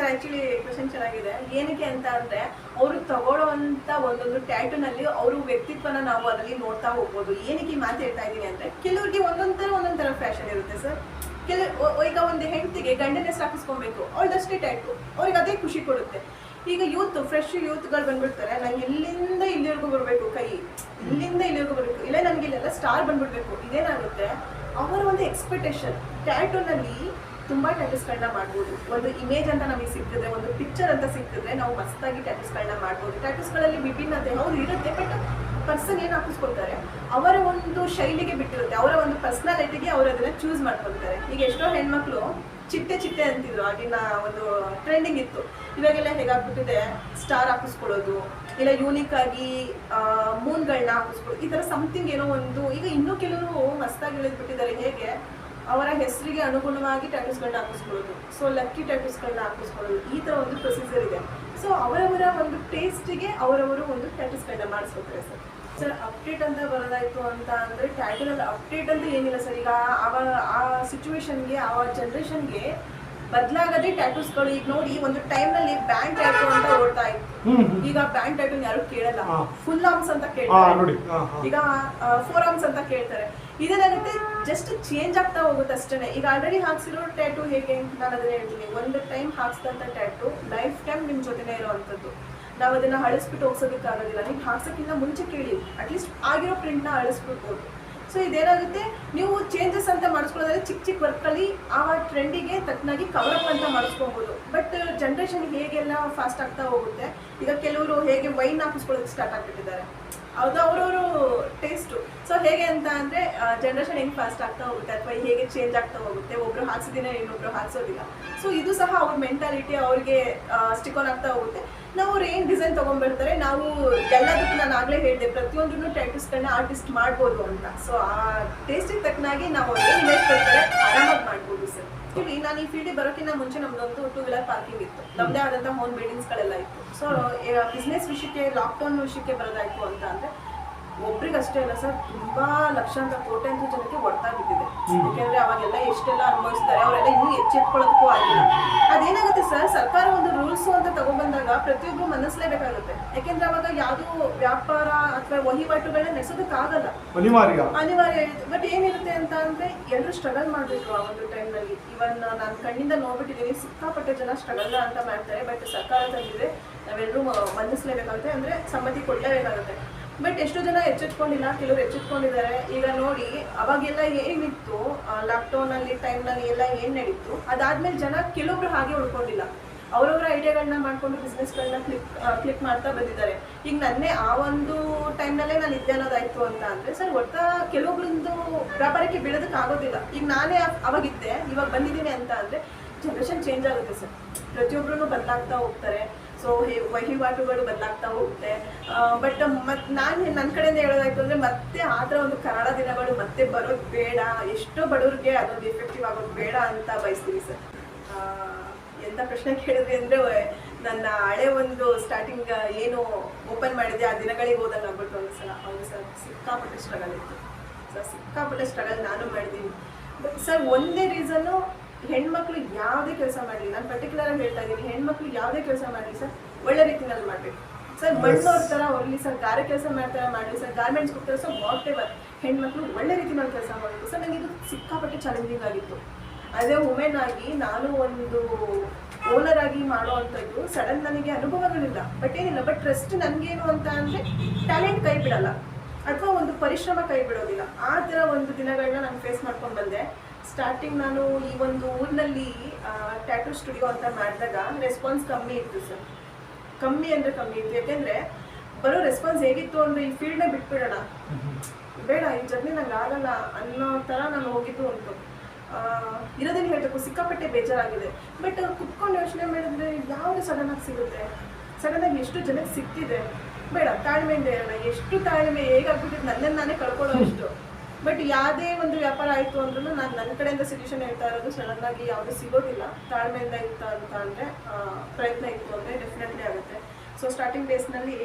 ಸರ್ ಆ್ಯಕ್ಚುಲಿ ಕ್ವಶನ್ ಚೆನ್ನಾಗಿದೆ. ಏನಕ್ಕೆ ಅಂತ ಅಂದರೆ, ಅವರು ತಗೊಳ್ಳೋವಂಥ ಒಂದೊಂದು ಟ್ಯಾಟೂನಲ್ಲಿ ಅವರು ವ್ಯಕ್ತಿತ್ವನ ನಾವು ಅದರಲ್ಲಿ ನೋಡ್ತಾ ಹೋಗ್ಬೋದು. ಏನಕ್ಕೆ ಈ ಮಾತು ಹೇಳ್ತಾ ಇದ್ದೀನಿ ಅಂದರೆ, ಕೆಲವ್ರಿಗೆ ಒಂದೊಂದು ಥರ ಒಂದೊಂದು ಥರ ಫ್ಯಾಷನ್ ಇರುತ್ತೆ ಸರ್. ಕೆಲ ಒ- ಈಗ ಒಂದು ಹೆಂಡತಿಗೆ ಗಂಡನ ಸ್ಥಾಪಿಸ್ಕೊಬೇಕು ಹಾಕಿಸ್ಕೊಬೇಕು ಅವಳದಷ್ಟೇ ಟ್ಯಾಟು ಅವ್ರಿಗೆ ಅದೇ ಖುಷಿ ಕೊಡುತ್ತೆ. ಈಗ ಯೂತ್ ಫ್ರೆಶ್ ಯೂತ್ಗಳು ಬಂದ್ಬಿಡ್ತಾರೆ, ನಂಗೆ ಇಲ್ಲಿಂದ ಇಲ್ಲಿವರೆಗೂ ಬರಬೇಕು ಕೈ, ಇಲ್ಲಿಂದ ಇಲ್ಲಿವರೆಗೂ ಬರಬೇಕು. ಇಲ್ಲ ನನಗೆ ಇಲ್ಲೆಲ್ಲ ಸ್ಟಾರ್ ಬಂದ್ಬಿಡ್ಬೇಕು. ಇದೇನಾಗುತ್ತೆ, ಅವರ ಒಂದು ಎಕ್ಸ್ಪೆಕ್ಟೇಷನ್ ಟ್ಯಾಟೂನಲ್ಲಿ ತುಂಬ ಟ್ಯಾಟೂಸ್ಗಳನ್ನ ಮಾಡ್ಬೋದು. ಒಂದು ಇಮೇಜ್ ಅಂತ ನಮಗೆ ಸಿಗ್ತದೆ ಒಂದು ಪಿಕ್ಚರ್ ಅಂತ ಸಿಗ್ತದೆ ನಾವು ಮಸ್ತಾಗಿ ಟ್ಯಾಟೂಸ್ಗಳನ್ನ ಮಾಡ್ಬೋದು. ಟ್ಯಾಟೂಸ್ಗಳಲ್ಲಿ ವಿಭಿನ್ನತೆ ಅವ್ರು ಇರುತ್ತೆ ಬಟ್ ಪರ್ಸನ್ ಏನು ಹಾಕಿಸ್ಕೊಳ್ತಾರೆ, ಅವರ ಒಂದು ಶೈಲಿಗೆ ಬಿಟ್ಟಿರುತ್ತೆ. ಅವರ ಒಂದು ಪರ್ಸ್ನಾಲಿಟಿಗೆ ಅವರು ಅದನ್ನ ಚೂಸ್ ಮಾಡ್ಕೊಳ್ತಾರೆ. ಈಗ ಎಷ್ಟೋ ಹೆಣ್ಮಕ್ಳು ಚಿಟ್ಟೆ ಚಿಟ್ಟೆ ಅಂತಿದ್ರು, ಆಗಿನ ಒಂದು ಟ್ರೆಂಡಿಂಗ್ ಇತ್ತು. ಇವಾಗೆಲ್ಲ ಹೇಗಾಗ್ಬಿಟ್ಟಿದೆ ಸ್ಟಾರ್ ಹಾಕಿಸ್ಕೊಳ್ಳೋದು, ಇಲ್ಲ ಯೂನಿಕ್ ಆಗಿ ಮೂನ್ಗಳನ್ನ ಹಾಕಿಸ್ಕೊಳ್ಳೋದು, ಈ ಥರ ಸಮಥಿಂಗ್ ಏನೋ ಒಂದು, ಈಗ ಇನ್ನೂ ಕೆಲವರು ಮಸ್ತಾಗಿ ಇಳಿದ್ಬಿಟ್ಟಿದ್ದಾರೆ. ಹೇಗೆ? ಅವರ ಹೆಸರಿಗೆ ಅನುಗುಣವಾಗಿ ಟ್ಯಾಟೂಸ್ಗಳನ್ನ ಹಾಕಿಸ್ಕೊಳ್ಳೋದು. So lucky ಟ್ಯಾಟೂಸ್ಗಳನ್ನ ಹಾಕಿಸ್ಕೊಳ್ಳೋದು. ಈ ಥರ ಒಂದು ಪ್ರೊಸೀಜರ್ ಇದೆ. ಸೊ ಅವರವರ ಒಂದು ಟೇಸ್ಟಿಗೆ ಅವರವರು ಒಂದು ಟ್ಯಾಟೂಸ್ಗಳನ್ನ ಮಾಡಿಸ್ಕೊತಾರೆ ಸರ್. ಸರ್ ಅಪ್ಡೇಟ್ ಅಂತ ಬರೋದಾಯ್ತು ಅಂತ ಅಂದರೆ ಟ್ಯಾಟೂನಲ್ಲಿ ಅಪ್ಡೇಟ್ ಅಂತ ಏನಿಲ್ಲ ಸರ್. ಈಗ ಆವ ಆ ಸಿಚುವೇಶನ್ಗೆ ಆ ಜನ್ರೇಷನ್ಗೆ ಬದಲಾಗದೆ ಟ್ಯಾಟೂಸ್ಗಳು ಈಗ ನೋಡಿ ಒಂದು ಟೈಮ್ನಲ್ಲಿ ಬ್ಯಾಂಕ್ ಟ್ಯಾಟೂ ಅಂತ ಓಡ್ತಾ ಇತ್ತು. ಈಗ ಬ್ಯಾಂಕ್ ಟ್ಯಾಟೂ ಯಾರು ಕೇಳಲ್ಲ. ಫುಲ್ ಆರ್ಮ್ಸ್ ಅಂತ ಕೇಳ್ತಾರೆ. ಈಗ ಫೋರ್ ಆರ್ಮ್ಸ್ ಅಂತ ಕೇಳ್ತಾರೆ. ಇದೇನಾಗುತ್ತೆ ಜಸ್ಟ್ ಚೇಂಜ್ ಆಗ್ತಾ ಹೋಗುತ್ತೆ ಅಷ್ಟೇ ಈಗ ಆಲ್ರೆಡಿ ಹಾಕ್ಸಿರೋ ಟ್ಯಾಟು ಹೇಗೆ ನಾನು ಅದನ್ನ ಹೇಳ್ತೀನಿ. ಒಂದು ಟೈಮ್ ಹಾಕ್ಸಿದಂಥ ಟ್ಯಾಟು ಲೈಫ್ ಟೈಮ್ ನಿಮ್ಮ ಜೊತೆನೇ ಇರೋವಂಥದ್ದು. ನಾವು ಅದನ್ನ ಅಳಿಸ್ಬಿಟ್ಟು ಹೋಗ್ಸೋದಕ್ಕಾಗೋದಿಲ್ಲ ನೀವು ಹಾಕ್ಸೋಕ್ಕಿಂತ ಮುಂಚೆ ಕೇಳಿ. ಅಟ್ಲೀಸ್ಟ್ ಆಗಿರೋ ಪ್ರಿಂಟ್ನ ಅಳಿಸ್ಬಿಡ್ಬೋದು. ಸೊ ಇದೇನಾಗುತ್ತೆ? ನೀವು ಚೇಂಜಸ್ ಅಂತ ಮಾಡಿಸ್ಕೊಳ್ಳೋದ್ರೆ ಚಿಕ್ಕ ಚಿಕ್ಕ ವರ್ಕಲ್ಲಿ ಆ ಟ್ರೆಂಡಿಗೆ ತಕ್ಕನಾಗಿ ಕವರ್ ಅಪ್ ಅಂತ ಮಾಡಿಸ್ಕೊಬೋದು. ಬಟ್ ಜನ್ರೇಷನ್ ಹೇಗೆಲ್ಲ ಫಾಸ್ಟ್ ಆಗ್ತಾ ಹೋಗುತ್ತೆ? ಈಗ ಕೆಲವರು ಹೇಗೆ ವೈನ್ ಹಾಕಿಸ್ಕೊಳ್ಳೋದಕ್ಕೆ ಸ್ಟಾರ್ಟ್ ಆಗ್ಬಿಟ್ಟಿದ್ದಾರೆ. ಅದು ಅವರವರು ಟೇಸ್ಟು ಸೊ ಹೇಗೆ ಅಂತ ಅಂದರೆ ಜನ್ರೇಷನ್ ಹೆಂಗ್ ಫಾಸ್ಟ್ ಆಗ್ತಾ ಹೋಗುತ್ತೆ ಅಥವಾ ಹೇಗೆ ಚೇಂಜ್ ಆಗ್ತಾ ಹೋಗುತ್ತೆ ಒಬ್ರು ಹಾಕ್ಸಿದಿನ ಇನ್ನೊಬ್ರು ಹಾಕ್ಸೋದಿಲ್ಲ. ಸೊ ಇದು ಸಹ ಅವ್ರ ಮೆಂಟಾಲಿಟಿ ಅವ್ರಿಗೆ ಸ್ಟಿಕ್ ಆನ್ ಆಗ್ತಾ ಹೋಗುತ್ತೆ. ನಾವು ಅವ್ರು ಏನು ಡಿಸೈನ್ ತೊಗೊಂಡ್ಬರ್ತಾರೆ ನಾವು ಎಲ್ಲದಕ್ಕೂ ನಾನು ಆಗಲೇ ಹೇಳಿದೆ ಪ್ರತಿಯೊಂದನ್ನು ಟ್ಯಾಟೂಸ್ಗಳನ್ನ ಆರ್ಟಿಸ್ಟ್ ಮಾಡ್ಬೋದು ಅಂತ. ಸೊ ಆ ಟೇಸ್ಟಿಗೆ ತಕ್ಕನಾಗಿ ನಾವು ಏನು ಇಮೇಜ್ ಕೊಡ್ತಾರೆ ಆರಾಮಾಗಿ ಮಾಡ್ಬೋದು ಸರ್. ಇಲ್ಲಿ ನಾನು ಈ ಫೀಲ್ಡಿಗೆ ಬರೋಕ್ಕಿಂತ ಮುಂಚೆ ನಮ್ದೊಂದು ಟೂ ವೀಲರ್ ಪಾರ್ಕಿಂಗ್ ಇತ್ತು. ನಮ್ಮದೇ ಆದಂಥ ಹೋಮ್ ಬಿಲ್ಡಿಂಗ್ಸ್ಗಳೆಲ್ಲ ಇತ್ತು. ಸೊ ಬಿಸ್ನೆಸ್ ವಿಷಯಕ್ಕೆ ಲಾಕ್ಡೌನ್ ವಿಷಯಕ್ಕೆ ಬರೋದಾಯ್ತು ಅಂತ ಅಂದರೆ ಒಬ್ರಿಗಷ್ಟೇ ಅಲ್ಲ ಸರ್ ತುಂಬಾ ಲಕ್ಷಾಂತರ ಕೋಟ್ಯಾಂತರ ಜನಕ್ಕೆ ಹೊಡ್ತಾ ಬಿದ್ದಿದೆ ಯಾಕೆಂದ್ರೆ ಅವಾಗೆಲ್ಲ ಎಷ್ಟೆಲ್ಲ ಅನುಭವಿಸ್ತಾರೆ ಅವರೆಲ್ಲ ಇನ್ನೂ ಎಚ್ಚೆತ್ಕೊಳ್ಳೋದಕ್ಕೂ ಆಗಿಲ್ಲ. ಅದೇನಾಗುತ್ತೆ ಸರ್ ಸರ್ಕಾರ ಒಂದು ರೂಲ್ಸ್ ಅಂತ ತಗೊಂಡ್ಬಂದಾಗ ಪ್ರತಿಯೊಬ್ರು ಮನಸ್ಲೇಬೇಕಾಗುತ್ತೆ ಯಾಕೆಂದ್ರೆ ಅವಾಗ ಯಾವುದು ವ್ಯಾಪಾರ ಅಥವಾ ವಹಿವಾಟುಗಳನ್ನ ನಡೆಸೋದಕ್ಕಾಗಲ್ಲ ಅನಿವಾರ್ಯ. ಅನಿವಾರ್ಯ ಬಟ್ ಏನಿರುತ್ತೆ ಅಂತ ಅಂದ್ರೆ ಎಲ್ಲರೂ ಸ್ಟ್ರಗಲ್ ಮಾಡ್ಬೇಕು ಆ ಒಂದು ಟೈಮ್ನಲ್ಲಿ ಇವನ್ ನಾನು ಕಣ್ಣಿಂದ ನೋಡ್ಬಿಟ್ಟಿದ್ದೀನಿ ಸಿಕ್ಕಾಪಟ್ಟೆ ಜನ ಸ್ಟ್ರಗಲ್ ಅಂತ ಮಾಡ್ತಾರೆ. ಬಟ್ ಸರ್ಕಾರ ತಂದಿದ್ರೆ ನಾವೆಲ್ಲರೂ ಮನ್ನಿಸ್ಲೇಬೇಕಾಗುತ್ತೆ ಅಂದ್ರೆ ಸಮ್ಮತಿ ಕೊಡಲೇಬೇಕಾಗುತ್ತೆ. ಬಟ್ ಎಷ್ಟು ಜನ ಎಚ್ಚೆತ್ಕೊಂಡಿಲ್ಲ, ಕೆಲವರು ಎಚ್ಚೆತ್ಕೊಂಡಿದ್ದಾರೆ. ಈಗ ನೋಡಿ, ಅವಾಗೆಲ್ಲ ಏನಿತ್ತು ಲಾಕ್ಡೌನ್ ಅಲ್ಲಿ ಟೈಮ್ನಲ್ಲಿ ಎಲ್ಲ ಏನು ನಡೀತು, ಅದಾದ್ಮೇಲೆ ಜನ ಕೆಲವೊಬ್ರು ಹಾಗೆ ಉಳ್ಕೊಂಡಿಲ್ಲ. ಅವರವರ ಐಡಿಯಾಗಳನ್ನ ಮಾಡ್ಕೊಂಡು ಬಿಸ್ನೆಸ್ಗಳನ್ನ ಕ್ಲಿಕ್ ಕ್ಲಿಕ್ ಮಾಡ್ತಾ ಬಂದಿದ್ದಾರೆ. ಈಗ ನನ್ನೇ ಆ ಒಂದು ಟೈಮ್ನಲ್ಲೇ ನಾನು ಇದ್ದೆ ಅನ್ನೋದಾಯ್ತು ಅಂತ ಅಂದರೆ, ಸರ್, ಒಟ್ಟ ಕೆಲವೊಬ್ರದ್ದು ವ್ಯಾಪಾರಕ್ಕೆ ಬೀಳೋದಕ್ಕೆ ಆಗೋದಿಲ್ಲ. ಈಗ ನಾನೇ ಅವ್- ಅವಾಗಿದ್ದೆ ಇವಾಗ ಬಂದಿದ್ದೀನಿ ಅಂತ ಅಂದರೆ ಜನ್ರೇಷನ್ ಚೇಂಜ್ ಆಗುತ್ತೆ, ಸರ್. ಪ್ರತಿಯೊಬ್ಬರೂ ಬದಲಾಗ್ತಾ ಹೋಗ್ತಾರೆ. ಸೊ ವಹಿವಾಟುಗಳು ಬದಲಾಗ್ತಾ ಹೋಗುತ್ತೆ. ಬಟ್ ಮತ್, ನಾನು ನನ್ನ ಕಡೆಯಿಂದ ಹೇಳೋದಾಯ್ತು ಅಂದರೆ ಮತ್ತೆ ಆ ಥರ ಒಂದು ಕರಾಳ ದಿನಗಳು ಮತ್ತೆ ಬರೋದು ಬೇಡ. ಎಷ್ಟೋ ಬಡವ್ರಿಗೆ ಅದೊಂದು ಎಫೆಕ್ಟಿವ್ ಆಗೋದು ಬೇಡ ಅಂತ ಬಯಸ್ತೀವಿ ಸರ್. ಎಂಥ ಪ್ರಶ್ನೆ ಕೇಳಿದ್ರಿ ಅಂದರೆ ನನ್ನ ಹಳೆ ಒಂದು ಸ್ಟಾರ್ಟಿಂಗ್ ಏನು ಓಪನ್ ಮಾಡಿದೆ ಆ ದಿನಗಳಿಗೆ ಹೋದಂಗೆ ಆಗ್ಬಿಟ್ಟು ಒಂದು ಸಲ. ಹೌದು ಸರ್, ಸಿಕ್ಕಾಪಟ್ಟೆ ಸ್ಟ್ರಗಲ್ ಇತ್ತು. ಸರ್ ಸಿಕ್ಕಾಪಟ್ಟೆ ಸ್ಟ್ರಗಲ್ ನಾನು ಮಾಡಿದ್ದೀನಿ. ಸರ್, ಒಂದೇ ರೀಸನ್ನು ಹೆಣ್ಮಕ್ಳು ಯಾವುದೇ ಕೆಲಸ ಮಾಡಲಿ ನಾನು ಪರ್ಟಿಕ್ಯುಲರ್ ಆಗಿ ಹೇಳ್ತಾ ಇದ್ದೀನಿ ಹೆಣ್ಮಕ್ಳು ಯಾವುದೇ ಕೆಲಸ ಮಾಡಲಿ ಸರ್ ಒಳ್ಳೆ ರೀತಿನಲ್ಲಿ ಮಾಡಬೇಕು. ಸರ್ ಬಣ್ಣವ್ರ ಥರ ಹೊರಲಿ ಸರ್ ಗಾರೆ ಕೆಲಸ ಮಾಡ್ತಾರೆ ಮಾಡಲಿ ಸರ್ ಗಾರ್ಮೆಂಟ್ಸ್ ಹೋಗ್ತಾರೆ ಸರ್ ವಾಟ್ ಎವರ್ ಹೆಣ್ಮಕ್ಳು ಒಳ್ಳೆ ರೀತಿನಲ್ಲಿ ಕೆಲಸ ಮಾಡಬೇಕು. ಸರ್ ನನಗೆ ಇದು ಸಿಕ್ಕಾಪಟ್ಟೆ ಚಾಲೆಂಜಿಂಗ್ ಆಗಿತ್ತು. ಅದೇ ವುಮೆನ್ ಆಗಿ ನಾನು ಒಂದು ಓನರ್ ಆಗಿ ಮಾಡುವಂಥದ್ದು ಸಡನ್ ನನಗೆ ಅನುಭವಗಳಿಲ್ಲ. ಬಟ್ ಏನಿಲ್ಲ ಬಟ್ ಟ್ರಸ್ಟ್ ನನಗೇನು ಅಂತ ಅಂದರೆ ಟ್ಯಾಲೆಂಟ್ ಕೈ ಬಿಡಲ್ಲ. ಅಥವಾ ಒಂದು ಪರಿಶ್ರಮ ಕೈ ಬಿಡೋದಿಲ್ಲ. ಆ ಥರ ಒಂದು ದಿನಗಳನ್ನ ನಾನು ಫೇಸ್ ಮಾಡ್ಕೊಂಡು ಬಂದೆ. ಸ್ಟಾರ್ಟಿಂಗ್ ನಾನು ಈ ಒಂದು ಊರಿನಲ್ಲಿ ಟ್ಯಾಟೂ ಸ್ಟುಡಿಯೋ ಅಂತ ಮಾಡಿದಾಗ ರೆಸ್ಪಾನ್ಸ್ ಕಮ್ಮಿ ಇತ್ತು ಸರ್ ಕಮ್ಮಿ ಅಂದರೆ ಕಮ್ಮಿ ಇತ್ತು. ಯಾಕೆಂದರೆ ಬರೋ ರೆಸ್ಪಾನ್ಸ್ ಹೇಗಿತ್ತು ಅಂದರೆ ಈ ಫೀಲ್ಡ್ನ ಬಿಟ್ಬಿಡೋಣ. ಬೇಡ ಈ ಜರ್ನಿ ನಂಗೆ ಆಗಲ್ಲ ಅನ್ನೋ ಥರ ನಾನು ಹೋಗಿದ್ದು ಉಂಟು. ಆ, ಇರೋದೇನು ಹೇಳಬೇಕು ಸಿಕ್ಕಾಪಟ್ಟೆ ಬೇಜಾರಾಗಿದೆ. ಬಟ್ ಕುತ್ಕೊಂಡು ಯೋಚನೆ ಮಾಡಿದ್ರೆ ಯಾವುದು ಸಡನ್ನಾಗಿ ಸಿಗುತ್ತೆ? ಸಡನ್ನಾಗಿ ಎಷ್ಟು ಜನಕ್ಕೆ ಸಿಕ್ತಿದೆ ಬೇಡ ತಾಳ್ಮೆಯಿಂದ ಇರೋಣ ಎಷ್ಟು ತಾಳ್ಮೆ ಹೇಗಾಗ್ಬಿಟ್ಟಿದ್ದು ನನ್ನನ್ನು ನಾನೇ ಕಳ್ಕೊಳ್ಳೋ ಅಷ್ಟು ಬಟ್ ಯಾವುದೇ ಒಂದು ವ್ಯಾಪಾರ ಆಯಿತು ಅಂದ್ರೂ ನಾನು ನನ್ನ ಕಡೆಯಿಂದ ಸೊಲ್ಯೂಷನ್ ಹೇಳ್ತಾ ಇರೋದು ಸಡನ್ ಆಗಿ ಯಾವುದು ಸಿಗೋದಿಲ್ಲ. ತಾಳ್ಮೆಯಿಂದ ಇತ್ತು ಅಂತ ಅಂದರೆ ಪ್ರಯತ್ನ ಇತ್ತು ಅಂದರೆ ಡೆಫಿನೆಟ್ಲಿ ಆಗುತ್ತೆ. ಸೊ ಸ್ಟಾರ್ಟಿಂಗ್ ಡೇಸ್ನಲ್ಲಿ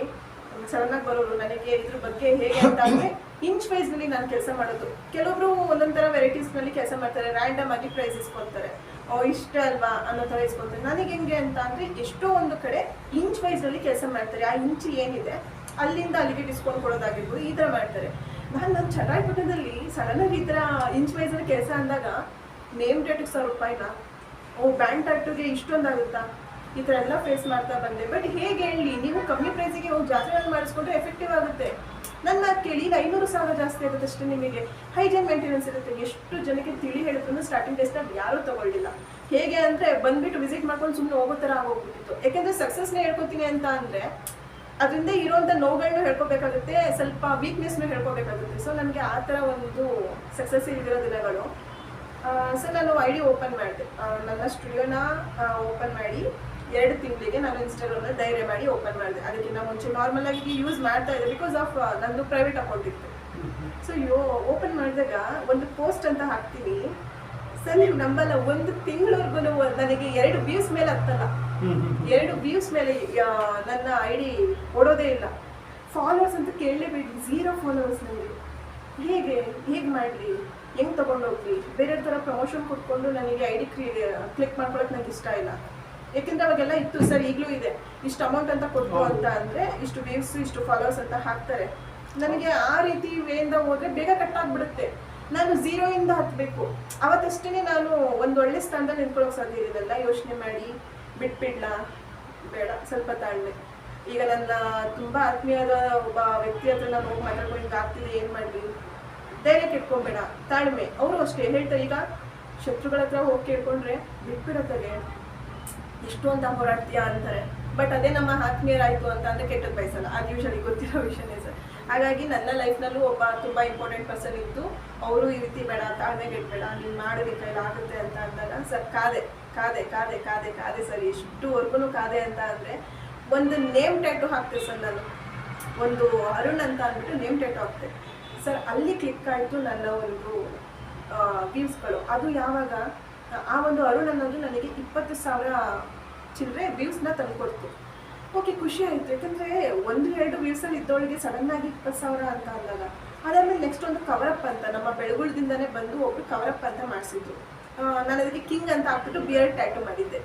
ಸಡನ್ ಆಗಿ ಬರೋರು, ನನಗೆ ಇದ್ರ ಬಗ್ಗೆ ಹೇಗೆ ಅಂತ ಅಂದರೆ ಇಂಚ್ ವೈಸ್ನಲ್ಲಿ ನಾನು ಕೆಲಸ ಮಾಡೋದು. ಕೆಲವೊಬ್ರು ಒಂದೊಂಥರ ಥರ ವೆರೈಟೀಸ್ನಲ್ಲಿ ಕೆಲಸ ಮಾಡ್ತಾರೆ ರ್ಯಾಂಡಮ್ ಆಗಿ ಪ್ರೈಸ್ ಇಸ್ಕೊತಾರೆ ಓ, ಇಷ್ಟ ಅಲ್ವಾ ಅನ್ನೋ ಥರ ಇಸ್ಕೊತಾರೆ ನನಗೆ ಹೆಂಗೆ ಅಂತ ಅಂದರೆ, ಎಷ್ಟೋ ಒಂದು ಕಡೆ ಇಂಚ್ ವೈಸ್ನಲ್ಲಿ ಕೆಲಸ ಮಾಡ್ತಾರೆ. ಆ ಇಂಚ್ ಏನಿದೆ, ಅಲ್ಲಿಂದ ಅಲ್ಲಿಗೆ ಡಿಸ್ಕೌಂಟ್ ಕೊಡೋದಾಗಿರ್ಬೋದು, ಈ ಥರ ಮಾಡ್ತಾರೆ. ನಾನು ನಮ್ಮ ಚಟಾಯಿಪುಟದಲ್ಲಿ ಸಡನ್ ಆಗಿ ಈ ಥರ ಇಂಚ್ ವೈಸಲ್ಲಿ ಕೆಲಸ ಅಂದಾಗ ನೇಮ್ ಡೇಟಿಗೆ ಸಾವಿರ ರೂಪಾಯಿನ, ಓ ಬ್ಯಾಂಕ್ ಟ್ಯಾಟುಗೆ ಇಷ್ಟೊಂದಾಗುತ್ತಾ ಈ ಥರ ಎಲ್ಲ ಫೇಸ್ ಮಾಡ್ತಾ ಬಂದೆ. ಬಟ್ ಹೇಗೆ ಹೇಳಿ, ನೀವು ಕಮ್ಮಿ ಪ್ರೈಸಿಗೆ ಹೋಗಿ ಜಾತ್ರೆಯಲ್ಲಿ ಮಾಡಿಸ್ಕೊಂಡ್ರೆ ಎಫೆಕ್ಟಿವ್ ಆಗುತ್ತೆ. ನನ್ನ ಮಾತು ಕೇಳಿ, ಈಗ ಐನೂರು ಸಾವಿರ ಜಾಸ್ತಿ ಆಗುತ್ತೆ ಅಷ್ಟೇ ನಿಮಗೆ. ಹೈಜೀನ್ ಮೇಂಟೆನೆನ್ಸ್ ಇರುತ್ತೆ. ಎಷ್ಟು ಜನಕ್ಕೆ ತಿಳಿ ಹೇಳಿದ್ರು ಸ್ಟಾರ್ಟಿಂಗ್ ಡೇಸ್ನಲ್ಲಿ ಯಾರೂ ತಗೊಳ್ಳಿಲ್ಲ. ಹೇಗೆ ಅಂದರೆ ಬಂದ್ಬಿಟ್ಟು ವಿಸಿಟ್ ಮಾಡ್ಕೊಂಡು ಸುಮ್ಮನೆ ಹೋಗೋ ಥರ ಆಗೋಗ್ಬಿಟ್ಟಿತ್ತು. ಯಾಕೆಂದರೆ ಸಕ್ಸಸ್ನೇ ಹೇಳ್ಕೊತೀನಿ ಅಂತ ಅಂದರೆ ಅದರಿಂದ ಇರುವಂತ ನೋವುಗಳನ್ನ ಹೇಳ್ಕೊಬೇಕಾಗುತ್ತೆ ಸ್ವಲ್ಪ ವೀಕ್ನೆಸ್ನ ಹೇಳ್ಕೊಬೇಕಾಗುತ್ತೆ. ಸೊ ನನಗೆ ಆ ಥರ ಒಂದು ಸಕ್ಸಸ್ ಇರೋ ದಿನಗಳು. ಸೊ ನಾನು ಐ ಡಿ ಓಪನ್ ಮಾಡಿದೆ. ನನ್ನ ಸ್ಟುಡಿಯೋನ ಓಪನ್ ಮಾಡಿ ಎರಡು ತಿಂಗಳಿಗೆ ನಾನು ಇನ್ಸ್ಟಾಗ್ರಾಮ್ನ ಧೈರ್ಯ ಮಾಡಿ ಓಪನ್ ಮಾಡಿದೆ. ಅದಕ್ಕಿಂತ ಮುಂಚೆ ನಾರ್ಮಲ್ ಆಗಿ ಯೂಸ್ ಮಾಡ್ತಾ ಇದ್ದೆ ಬಿಕಾಸ್ ಆಫ್ ನಂದು ಪ್ರೈವೇಟ್ ಅಕೌಂಟ್ ಇತ್ತು. ಸೊ ಯೋ ಓಪನ್ ಮಾಡಿದಾಗ ಒಂದು ಪೋಸ್ಟ್ ಅಂತ ಹಾಕ್ತೀನಿ. ಸರ್ ನೀವು ನಂಬಲ್ಲ. ಒಂದು ತಿಂಗಳವರೆಗೂ ನನಗೆ ಎರಡು ವ್ಯೂಸ್ ಮೇಲೆ ಹತ್ತಲ್ಲ ಎರಡು ವ್ಯೂಸ್ ಮೇಲೆ ನನ್ನ ಐ ಡಿ ಕೊಡೋದೇ ಇಲ್ಲ. ಫಾಲೋವರ್ಸ್ ಅಂತ ಕೇಳಲೇಬೇಡಿ. ಝೀರೋ ಫಾಲೋವರ್ಸ್ ನನಗೆ ಹೇಗೆ? ಹೇಗೆ ಮಾಡಲಿ? ಹೆಂಗೆ ತೊಗೊಂಡೋಗ್ಲಿ? ಬೇರೆ ಥರ ಪ್ರಮೋಷನ್ ಕೊಟ್ಕೊಂಡು ನನಗೆ ಐ ಡಿ ಕ್ರಿ ಕ್ಲಿಕ್ ಮಾಡ್ಕೊಳಕ್ಕೆ ನನಗೆ ಇಷ್ಟ ಇಲ್ಲ. ಯಾಕೆಂದ್ರೆ ಅವಾಗೆಲ್ಲ ಇತ್ತು ಸರ್ ಈಗಲೂ ಇದೆ. ಇಷ್ಟು ಅಮೌಂಟ್ ಅಂತ ಕೊಟ್ಟು ಅಂತ ಅಂದರೆ ಇಷ್ಟು ವೇವ್ಸ್ ಇಷ್ಟು ಫಾಲೋವರ್ಸ್ ಅಂತ ಹಾಕ್ತಾರೆ. ನನಗೆ ಆ ರೀತಿ ವೇಯಿಂದ ಹೋದ್ರೆ ಬೇಗ ಕಟ್ ಆಗ್ಬಿಡುತ್ತೆ. ನಾನು ಝೀರೋಯಿಂದ ಹತ್ತಬೇಕು ಅವತ್ತಷ್ಟೇ ನಾನು ಒಂದು ಒಳ್ಳೆ ಸ್ಥಾನದಲ್ಲಿ ನಿಂತ್ಕೊಳ್ಳೋಕೆ ಸಾಧ್ಯ ಇರೋದಲ್ಲ. ಯೋಚನೆ ಮಾಡಿ, ಬಿಟ್ಬಿಡ್ಲಾ. ಬೇಡ, ಸ್ವಲ್ಪ ತಾಳ್ಮೆ. ಈಗ ನನ್ನ ತುಂಬಾ ಆತ್ಮೀಯದ ಒಬ್ಬ ವ್ಯಕ್ತಿ ಹತ್ರ ನಾನು ಹೋಗಿ ಮಾತಾಡ್ಕೊಂಡು ಆಗ್ತಿದೆ, ಏನು ಮಾಡಲಿ? ಧೈರ್ಯ ಕೆಟ್ಕೊಬೇಡ. ತಾಳ್ಮೆ. ಅವರು ಅಷ್ಟೇ. ಹೇಳ್ತಾರೆ, ಈಗ ಶತ್ರುಗಳ ಹತ್ರ ಹೋಗಿ ಕೇಳ್ಕೊಂಡ್ರೆ ಬಿಟ್ಬಿಡತ್ತಾರೆ ಎಷ್ಟು ಅಂತ ಹೋರಾಡ್ತೀಯಾ ಅಂತಾರೆ. ಬಟ್ ಅದೇ ನಮ್ಮ ಆತ್ಮೀಯರಾಯಿತು ಅಂತ ಅಂದ್ರೆ ಕೆಟ್ಟದ್ದು ಬಯಸಲ್ಲ. ಅದು ಯೂಶಲಿ ಗೊತ್ತಿರೋ ವಿಷಯನೇ ಹಾಗಾಗಿ ನನ್ನ ಲೈಫ್ನಲ್ಲೂ ಒಬ್ಬ ತುಂಬಾ ಇಂಪಾರ್ಟೆಂಟ್ ಪರ್ಸನ್ ಇತ್ತು ಅವರು ಈ ರೀತಿ ಬೇಡ, ತಾಳ್ಮೆ ಬೇಡ ನೀನು ಮಾಡೋದಿ ಕೈಲಿ ಆಗುತ್ತೆ ಅಂತ ಅಂದಾಗ, ಸರ್, ಕಾದೆ ಕಾದೆ ಕಾದೆ ಕಾದೆ ಕಾದೆ ಸರ್ ಎಷ್ಟುವರೆಗೂ ಕಾದೆ ಅಂತ ಅಂದ್ರೆ, ಒಂದು ನೇಮ್ ಟ್ಯಾಟು ಹಾಕ್ತೆ ಸರ್ ನಾನು. ಒಂದು ಅರುಣ್ ಅಂತ ಅಂದ್ಬಿಟ್ಟು ನೇಮ್ ಟ್ಯಾಟು ಹಾಕ್ತೆ. ಸರ್, ಅಲ್ಲಿ ಕ್ಲಿಕ್ ಆಯಿತು ನನ್ನ ಒಂದು ವ್ಯೂಸ್ಗಳು. ಅದು ಯಾವಾಗ, ಆ ಒಂದು ಅರುಣ್ ಅನ್ನೋದು ನನಗೆ ಇಪ್ಪತ್ತು ಸಾವಿರ ಚಿಲ್ಲರೆ ವ್ಯೂಸ್ನ ತಂದುಕೊಡ್ತು. ಓಕೆ ಖುಷಿ ಆಯಿತು. ಯಾಕಂದರೆ ಒಂದು ಎರಡು ವ್ಯೂಸಲ್ಲಿ ಇದ್ದವಳಿಗೆ ಸಡನ್ನಾಗಿ ಇಪ್ಪತ್ತು ಸಾವಿರ ಅಂತ ಅಂದಾಗ ಅದಾದಮೇಲೆ ನೆಕ್ಸ್ಟ್ ಒಂದು ಕವರಪ್ ಅಂತ ನಮ್ಮ ಬೆಳಗುಳದಿಂದನೇ ಬಂದು ಒಬ್ಬರು ಕವರಪ್ ಅಂತ ಮಾಡಿಸಿದ್ರು. ನಾನು ಅದಕ್ಕೆ ಕಿಂಗ್ ಅಂತ ಹಾಕ್ಬಿಟ್ಟು ಬಿಯರ್ ಟ್ಯಾಟು ಮಾಡಿದ್ದೆ.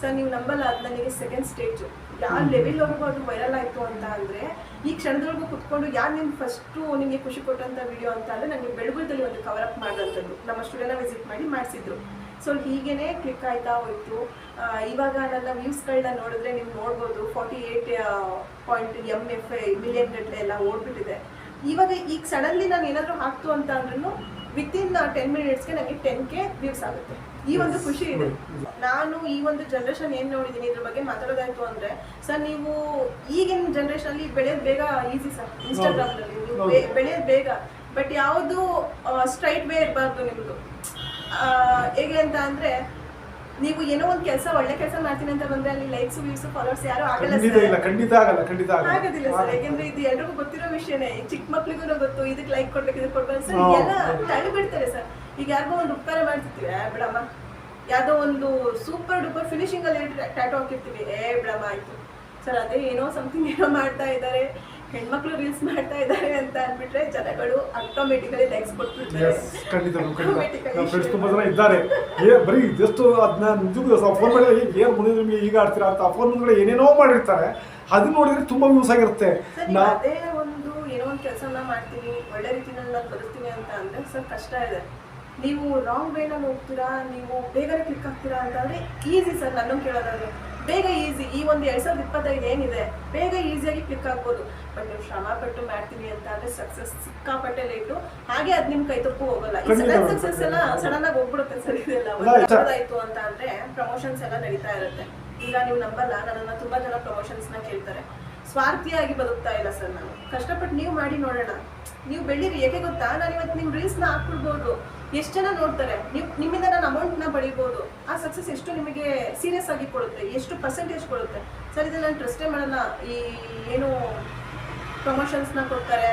ಸರ್ ನೀವು ನಂಬಲ್ಲ ಅದು ನನಗೆ ಸೆಕೆಂಡ್ ಸ್ಟೇಜ್ ಯಾವ ಲೆವೆಲ್ವರೆಗೂ ಅದು ವೈರಲ್ ಆಯಿತು ಅಂತ ಅಂದರೆ ಈ ಕ್ಷಣದವರೆಗೂ ಕುತ್ಕೊಂಡು ಯಾರು ನಿಮ್ಮ ಫಸ್ಟು ನಿಮಗೆ ಖುಷಿ ಕೊಟ್ಟಂಥ ವಿಡಿಯೋ ಅಂತ ಅಂದರೆ ನನಗೆ ಬೆಳಗುಳದಲ್ಲಿ ಒಂದು ಕವರಪ್ ಮಾಡಿದಂಥದ್ದು ನಮ್ಮ ಸ್ಟುಡಿಯೋನ ವಿಸಿಟ್ ಮಾಡಿ ಮಾಡಿಸಿದ್ರು. ಸೊ ಹೀಗೇನೆ ಕ್ಲಿಕ್ ಆಯ್ತಾ ಹೋಯ್ತು. ಇವಾಗ ನನ್ನ ವ್ಯೂಸ್ಗಳನ್ನ ನೋಡಿದ್ರೆ ನೀವು ನೋಡ್ಬೋದು forty eight point M F I million ಗಟ್ಟಲೆ ಎಲ್ಲ ಓಡ್ಬಿಟ್ಟಿದೆ. ಇವಾಗ ಈಗ ಸಡನ್ಲಿ ನಾನು ಏನಾದರೂ ಹಾಕ್ತು ಅಂತ ಅಂದ್ರೂ ವಿತಿನ್ ಟೆನ್ ಮಿನಿಟ್ಸ್ಗೆ ನನಗೆ ಟೆನ್ ಕೆ ವ್ಯೂಸ್ ಆಗುತ್ತೆ. ಈ ಒಂದು ಖುಷಿ ಇದೆ. ನಾನು ಈ ಒಂದು ಜನರೇಷನ್ ಏನು ನೋಡಿದೀನಿ ಇದ್ರ ಬಗ್ಗೆ ಮಾತಾಡೋದಾಯ್ತು ಅಂದ್ರೆ ಸರ್ ನೀವು ಈಗಿನ ಜನರೇಷನ್ ಅಲ್ಲಿ ಬೆಳೆಯೋದು ಬೇಗ ಈಸಿ ಸರ್ ಇನ್ಸ್ಟಾಗ್ರಾಮ್ನಲ್ಲಿ ನೀವು ಬೆಳೆಯೋದು ಬೇಗ. ಬಟ್ ಯಾವುದು ಸ್ಟ್ರೈಟ್ ವೇ ಇರಬಾರ್ದು ನಿಮ್ದು. ಆ, ಹೇಗೆ ಅಂತ ಅಂದ್ರೆ ನೀವು ಏನೋ ಒಂದು ಕೆಲಸ ಒಳ್ಳೆ ಕೆಲಸ ಮಾಡ್ತೀನಿ ಅಂತ ಬಂದ್ರೆ ಅಲ್ಲಿ ಲೈಕ್ಸ್ ವ್ಯೂಸ್ ಫಾಲೋವರ್ಸ್ ಯಾರು ಆಗಲ್ಲ ಖಂಡಿತ ಇಲ್ಲ ಖಂಡಿತ ಆಗಲ್ಲ ಖಂಡಿತ ಆಗೋದಿಲ್ಲ ಸರ್ ಯಾಕಂದ್ರೆ ಇದು ಎಲ್ರಿಗೂ ಗೊತ್ತಿರೋ ವಿಷಯನೇ. ಚಿಕ್ಕ ಮಕ್ಳಿಗೂ ಗೊತ್ತು ಇದಕ್ಕೆ ಲೈಕ್ ಕೊಡ್ಬೇಕು ಇದಕ್ಕೆ ಕೊಡ್ಬೇಕು ಸರ್ ಎಲ್ಲ. ತಳ್ಳಿ ಬಿಡ್ತಾರೆ ಸರ್ ಈಗ ಯಾರಿಗೋ ಒಂದು ಉಪಕಾರ ಮಾಡ್ತಿರ್ತೀವಿ ಬಿಡಮ್ಮ. ಯಾವ್ದೋ ಒಂದು ಸೂಪರ್ ಡೂಪರ್ ಫಿನಿಶಿಂಗ್ ಅಲ್ಲಿ ಟ್ಯಾಟೋ ಹಾಕಿರ್ತೀವಿ. ಏ ಬಿಡಮ್ಮ ಆಯ್ತು. ಸರ್ ಅದೇ ಏನೋ ಸಮಥಿಂಗ್ ಏನೋ ಮಾಡ್ತಾ ಇದ್ದಾರೆ. ಹೆಣ್ಮಕ್ಳು ರೀಲ್ಸ್ ಮಾಡ್ತಾ ಇದ್ದಾರೆ ಅಂತ ಅಂದ್ಬಿಟ್ರೆ ಜನಗಳು ಆಟೋಮೆಟಿಕಲಿ ಲೈಕ್ಸ್ ಕೊಟ್ಬಿಡ್ತಾರೆ Yes, ಖಂಡಿತ ಖಂಡಿತ. ನಮ್ಮ ಫ್ರೆಂಡ್ಸ್ ತುಂಬಾ ಜನ ಇದ್ದಾರೆ. ಏ ಬರೀ ಜಸ್ಟ್ ಅದನ್ನ ನಿಜಕ್ಕೂ ಫೋನ್ ಮಾಡಿದ್ರೆ ಏನು ಮುಂದೆ ನಿಮಗೆ ಈಗ ಆಡ್ತೀರಾ ಅಂತ ಫೋನ್ ಮುಂದೆ ಏನೇನೋ ಮಾಡಿರ್ತಾರೆ. ಅದನ್ನ ನೋಡಿದ್ರೆ ತುಂಬಾ ಯೂಸ್ ಆಗಿರುತ್ತೆ. ಅದೇ ಒಂದು ಏನೋ ಒಂದು ಕೆಲಸನ ಮಾಡ್ತೀನಿ ಒಳ್ಳೆ ರೀತಿನಲ್ಲಿ ನಾನು ಬದುಕ್ತೀನಿ ಅಂತ ಅಂದ್ರೆ ಸರ್ ಕಷ್ಟ ಇದೆ. ನೀವು ರಾಂಗ್ ವೇನಲ್ಲಿ ಹೋಗ್ತೀರಾ ನೀವು ಬೇಗನೆ ಕ್ಲಿಕ್ ಆಗ್ತೀರಾ ಅಂತಂದ್ರೆ ಈಸಿ ಸರ್ ನನ್ನ ಕೇಳೋದಾದ್ರೆ. ಬೇಗ ಈಸಿ ಈ ಒಂದು ಎರಡ್ ಸಾವಿರದ ಇಪ್ಪತ್ತೈದು ಏನಿದೆ ಬೇಗ ಈಸಿಯಾಗಿ ಕ್ಲಿಕ್ ಆಗ್ಬೋದು. ಬಟ್ ನೀವು ಶ್ರಮ ಪಟ್ಟು ಮಾಡ್ತೀನಿ ಅಂತ ಅಂದ್ರೆ ಸಕ್ಸಸ್ ಸಿಕ್ಕಾಪಟ್ಟೆ ಲೇಟು ಹಾಗೆ ಅದ್ ನಿಮ್ ಕೈ ತಪ್ಪು ಹೋಗಲ್ಲ. ಈ ಸಡನ್. ಸಕ್ಸಸ್ ಎಲ್ಲ ಸಡನ್ ಆಗಿ ಹೋಗ್ಬಿಡುತ್ತೆ ಸರಿ ಇದೆಲ್ಲ. ಆಯ್ತಾ? ಅಂತ ಅಂದ್ರೆ ಪ್ರಮೋಷನ್ಸ್ ಎಲ್ಲ ನಡೀತಾ ಇರುತ್ತೆ. ಈಗ ನೀವು ನಂಬಲ್ಲ ನನ್ನ ತುಂಬಾ ಜನ ಪ್ರಮೋಷನ್ಸ್ನ ಕೇಳ್ತಾರೆ. ಸ್ವಾರ್ಥಿಯಾಗಿ ಬದುಕ್ತಾ ಇಲ್ಲ ಸರ್ ನಾನು. ಕಷ್ಟಪಟ್ಟು ನೀವು ಮಾಡಿ ನೋಡೋಣ. ನೀವು ಬೆಳೀರಿ ಯಾಕೆ ಗೊತ್ತಾ? ನಾನು ಇವತ್ತು ನಿಮ್ ರೀಲ್ಸ್ನ ಹಾಕ್ಬಿಡ್ಬೋದು. ಎಷ್ಟು ಜನ ನೋಡ್ತಾರೆ? ನೀವು ನಿಮ್ಮಿಂದ ನಾನು ಅಮೌಂಟ್ನ ಪಡಿಬೋದು. ಆ ಸಕ್ಸಸ್ ಎಷ್ಟು ನಿಮಗೆ ಸೀರಿಯಸ್ ಆಗಿ ಕೊಡುತ್ತೆ? ಎಷ್ಟು ಪರ್ಸೆಂಟೇಜ್ ಕೊಡುತ್ತೆ? ಸರ್, ಇದನ್ನ ನಾನು ಟ್ರಸ್ಟೇ ಮಾಡಲ್ಲ. ಈ ಏನು ಪ್ರಮೋಷನ್ಸ್ನ ಕೊಡ್ತಾರೆ.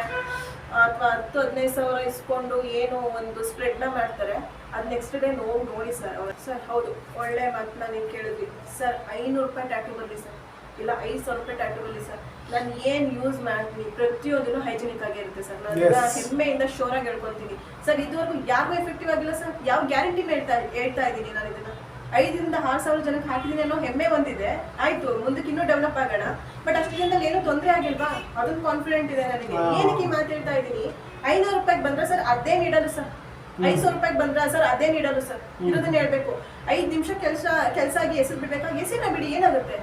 ಅಥವಾ ಹತ್ತು, ಹದಿನೈದು ಸಾವಿರ ಇಸ್ಕೊಂಡು ಏನು ಒಂದು ಸ್ಪ್ರೆಡ್ನ ಮಾಡ್ತಾರೆ. ಅದು ನೆಕ್ಸ್ಟ್ ಡೇ ನೋವು ನೋಡಿ ಸರ್. ಸರ್, ಹೌದು. ಒಳ್ಳೆ ಮಾತನ್ನ ನೀವು ಕೇಳಿದ್ವಿ ಸರ್, ಐನೂರು ರೂಪಾಯಿ ಟ್ಯಾಟು ಬರಲಿ ಸರ್. ಇಲ್ಲ ಐದು ಸಾವಿರ ರೂಪಾಯಿ ಟ್ಯಾಟೂ ಅಲ್ಲಿ ಸರ್. ನಾನು ಏನು ಯೂಸ್ ಮಾಡ್ತೀನಿ? ಪ್ರತಿಯೊಂದೂ ಹೈಜಿನಿಕ್ ಆಗಿರುತ್ತೆ ಸರ್. ನಾನು ಹೆಮ್ಮೆಯಿಂದ ಹೆಮ್ಮೆಯಿಂದ ಆಗಿ ಹೇಳ್ಕೊಂತೀನಿ. ಸರ್ ಇದುವರೆಗೂ ಯಾರಿಗೂ ಎಫೆಕ್ಟಿವ್ ಆಗಿಲ್ಲ ಸರ್? ಯಾವ ಗ್ಯಾರಂಟಿ ಹೇಳ್ತಾ ಹೇಳ್ತಾ ಇದ್ದೀನಿ ನಾನು ಇದನ್ನ. ಐದರಿಂದ ಆರು ಸಾವಿರ ಜನಕ್ಕೆ ಹಾಕಿದ್ದೀನಿ ಅನ್ನೋ ಹೆಮ್ಮೆ ಬಂದಿದೆ. ಆಯ್ತು ಮುಂದಕ್ಕೆ ಇನ್ನೂ ಡೆವಲಪ್ ಆಗೋಣ. ಬಟ್ ಅಷ್ಟು ಜನದಲ್ಲಿ ಏನೂ ತೊಂದರೆ ಆಗಿಲ್ವಾ? ಅದೊಂದು ಕಾನ್ಫಿಡೆಂಟ್ ಇದೆ ನನಗೆ. ಏನಕ್ಕೆ ಈ ಮಾತು ಹೇಳ್ತಾ ಇದ್ದೀನಿ? ಐನೂರು ರೂಪಾಯಿಗೆ ಬಂದ್ರೆ ಸರ್ ಅದೇ ನೀಡಲು ಸರ್. ಐದು ಸಾವಿರ ರೂಪಾಯಿಗೆ ಬಂದ್ರ ಸರ್ ಅದೇ ನೀಡಲು ಸರ್. ಇರೋದನ್ನ ಹೇಳ್ಬೇಕು. ಐದು ನಿಮಿಷ ಕೆಲಸ ಕೆಲಸ ಆಗಿ ಹೆಸರು ಬಿಡ್ಬೇಕಾ? ಹೆಸರಿನ ಬಿಡಿ ಏನಾಗುತ್ತೆ?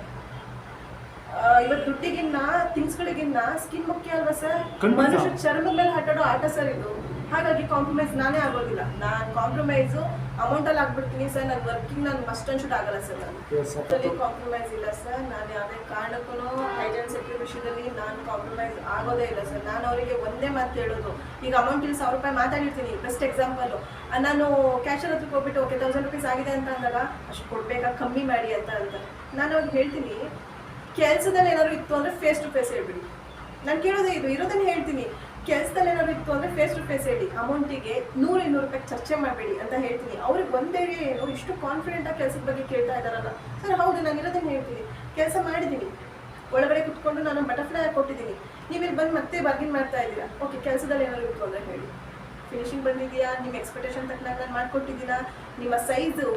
ಇವತ್ತು ದುಡ್ಡಿಗಿನ್ನ ಥಿಂಗ್ಸ್ಗಳಿಗಿನ್ನ ಸ್ಕಿನ್ ಮುಖ್ಯ ಅಲ್ವಾ ಸರ್. ಮನುಷ್ಯ ಚರ್ಮದ ಮೇಲೆ ಹಟ್ಟಾಡೋ ಆಟ ಸರ್ ಇದು. ಹಾಗಾಗಿ ಕಾಂಪ್ರಮೈಸ್ ನಾನೇ ಆಗೋದಿಲ್ಲ. ನಾನು ಕಾಂಪ್ರಮೈಸು ಅಮೌಂಟ್ ಅಲ್ಲಿ ಆಗ್ಬಿಡ್ತೀನಿ ಸರ್ ನನ್ನ ವರ್ಕಿಂಗ್ ನಾನು ಮಸ್ಟ್ ಅನ್ಶೂಟ್ ಆಗಲ್ಲ ಸರ್ ನಾನು ಕಾಂಪ್ರಮೈಸ್ ಇಲ್ಲ ಸರ್ ನಾನು ಯಾವುದೇ ಕಾರಣಕ್ಕೂ ಹೈಜನ್ ಸೆಕ್ಯೂರಿ ವಿಷಯದಲ್ಲಿ ನಾನು ಕಾಂಪ್ರಮೈಸ್ ಆಗೋದೇ ಇಲ್ಲ ಸರ್ ನಾನು ಅವರಿಗೆ ಒಂದೇ ಮಾತು ಹೇಳೋದು. ಈಗ ಅಮೌಂಟ್ ಇಲ್ಲಿ ಸಾವಿರ ರೂಪಾಯಿ ಮಾತಾಡಿರ್ತೀನಿ. ಬೆಸ್ಟ್ ಎಕ್ಸಾಂಪಲು ನಾನು ಕ್ಯಾಶರ್ ಹತ್ರಕ್ಕೆ ಹೋಗ್ಬಿಟ್ಟು ಓಕೆ ತೌಸಂಡ್ ರುಪೀಸ್ ಆಗಿದೆ ಅಂತ ಅಂದಾಗ ಅಷ್ಟು ಕೊಡ್ಬೇಕಾ? ಕಮ್ಮಿ ಮಾಡಿ ಅಂತ ಅಂತ. ನಾನು ಅವ್ರಿಗೆ ಹೇಳ್ತೀನಿ ಕೆಲಸದಲ್ಲಿ ಏನಾದ್ರು ಇತ್ತು ಅಂದರೆ ಫೇಸ್ ಟು ಫೇಸ್ ಹೇಳ್ಬಿಡಿ. ನಾನು ಕೇಳೋದೇ ಇದು, ಇರೋದನ್ನ ಹೇಳ್ತೀನಿ. ಕೆಲಸದಲ್ಲಿ ಏನಾದ್ರು ಇತ್ತು ಅಂದರೆ ಫೇಸ್ ಟು ಫೇಸ್ ಹೇಳಿ. ಅಮೌಂಟಿಗೆ ನೂರು ಇನ್ನೂರು ರೂಪಾಯಿ ಚರ್ಚೆ ಮಾಡಬೇಡಿ ಅಂತ ಹೇಳ್ತೀನಿ. ಅವ್ರಿಗೆ ಒಂದೇ ಏನು, ಇಷ್ಟು ಕಾನ್ಫಿಡೆಂಟಾಗಿ ಕೆಲಸದ ಬಗ್ಗೆ ಕೇಳ್ತಾ ಇದ್ದಾರಲ್ಲ. ಸರ್, ಹೌದು, ನಾನು ಇರೋದನ್ನ ಹೇಳ್ತೀನಿ. ಕೆಲಸ ಮಾಡಿದ್ದೀನಿ. ಒಳಗಡೆ ಕುತ್ಕೊಂಡು ನಾನು ಬಟರ್ಫ್ಲೈ ಕೊಟ್ಟಿದ್ದೀನಿ. ನೀವು ಇಲ್ಲಿ ಬಂದು ಮತ್ತೆ ಬಾರ್ಗಿನ್ ಮಾಡ್ತಾ ಇದ್ದೀರಾ? ಓಕೆ ಕೆಲಸದಲ್ಲಿ ಏನಾದ್ರು ಇತ್ತು ಅಂದರೆ ಹೇಳಿ. ಫಿನಿಶಿಂಗ್ ಬಂದಿದೆಯಾ? ನಿಮ್ಮ ಎಕ್ಸ್ಪೆಕ್ಟೇಷನ್ ತಕ್ಕನಾಗಿ ನಾನು ಮಾಡ್ಕೊಟ್ಟಿದ್ದೀನಾ? ನಿಮ್ಮ ಸೈಜು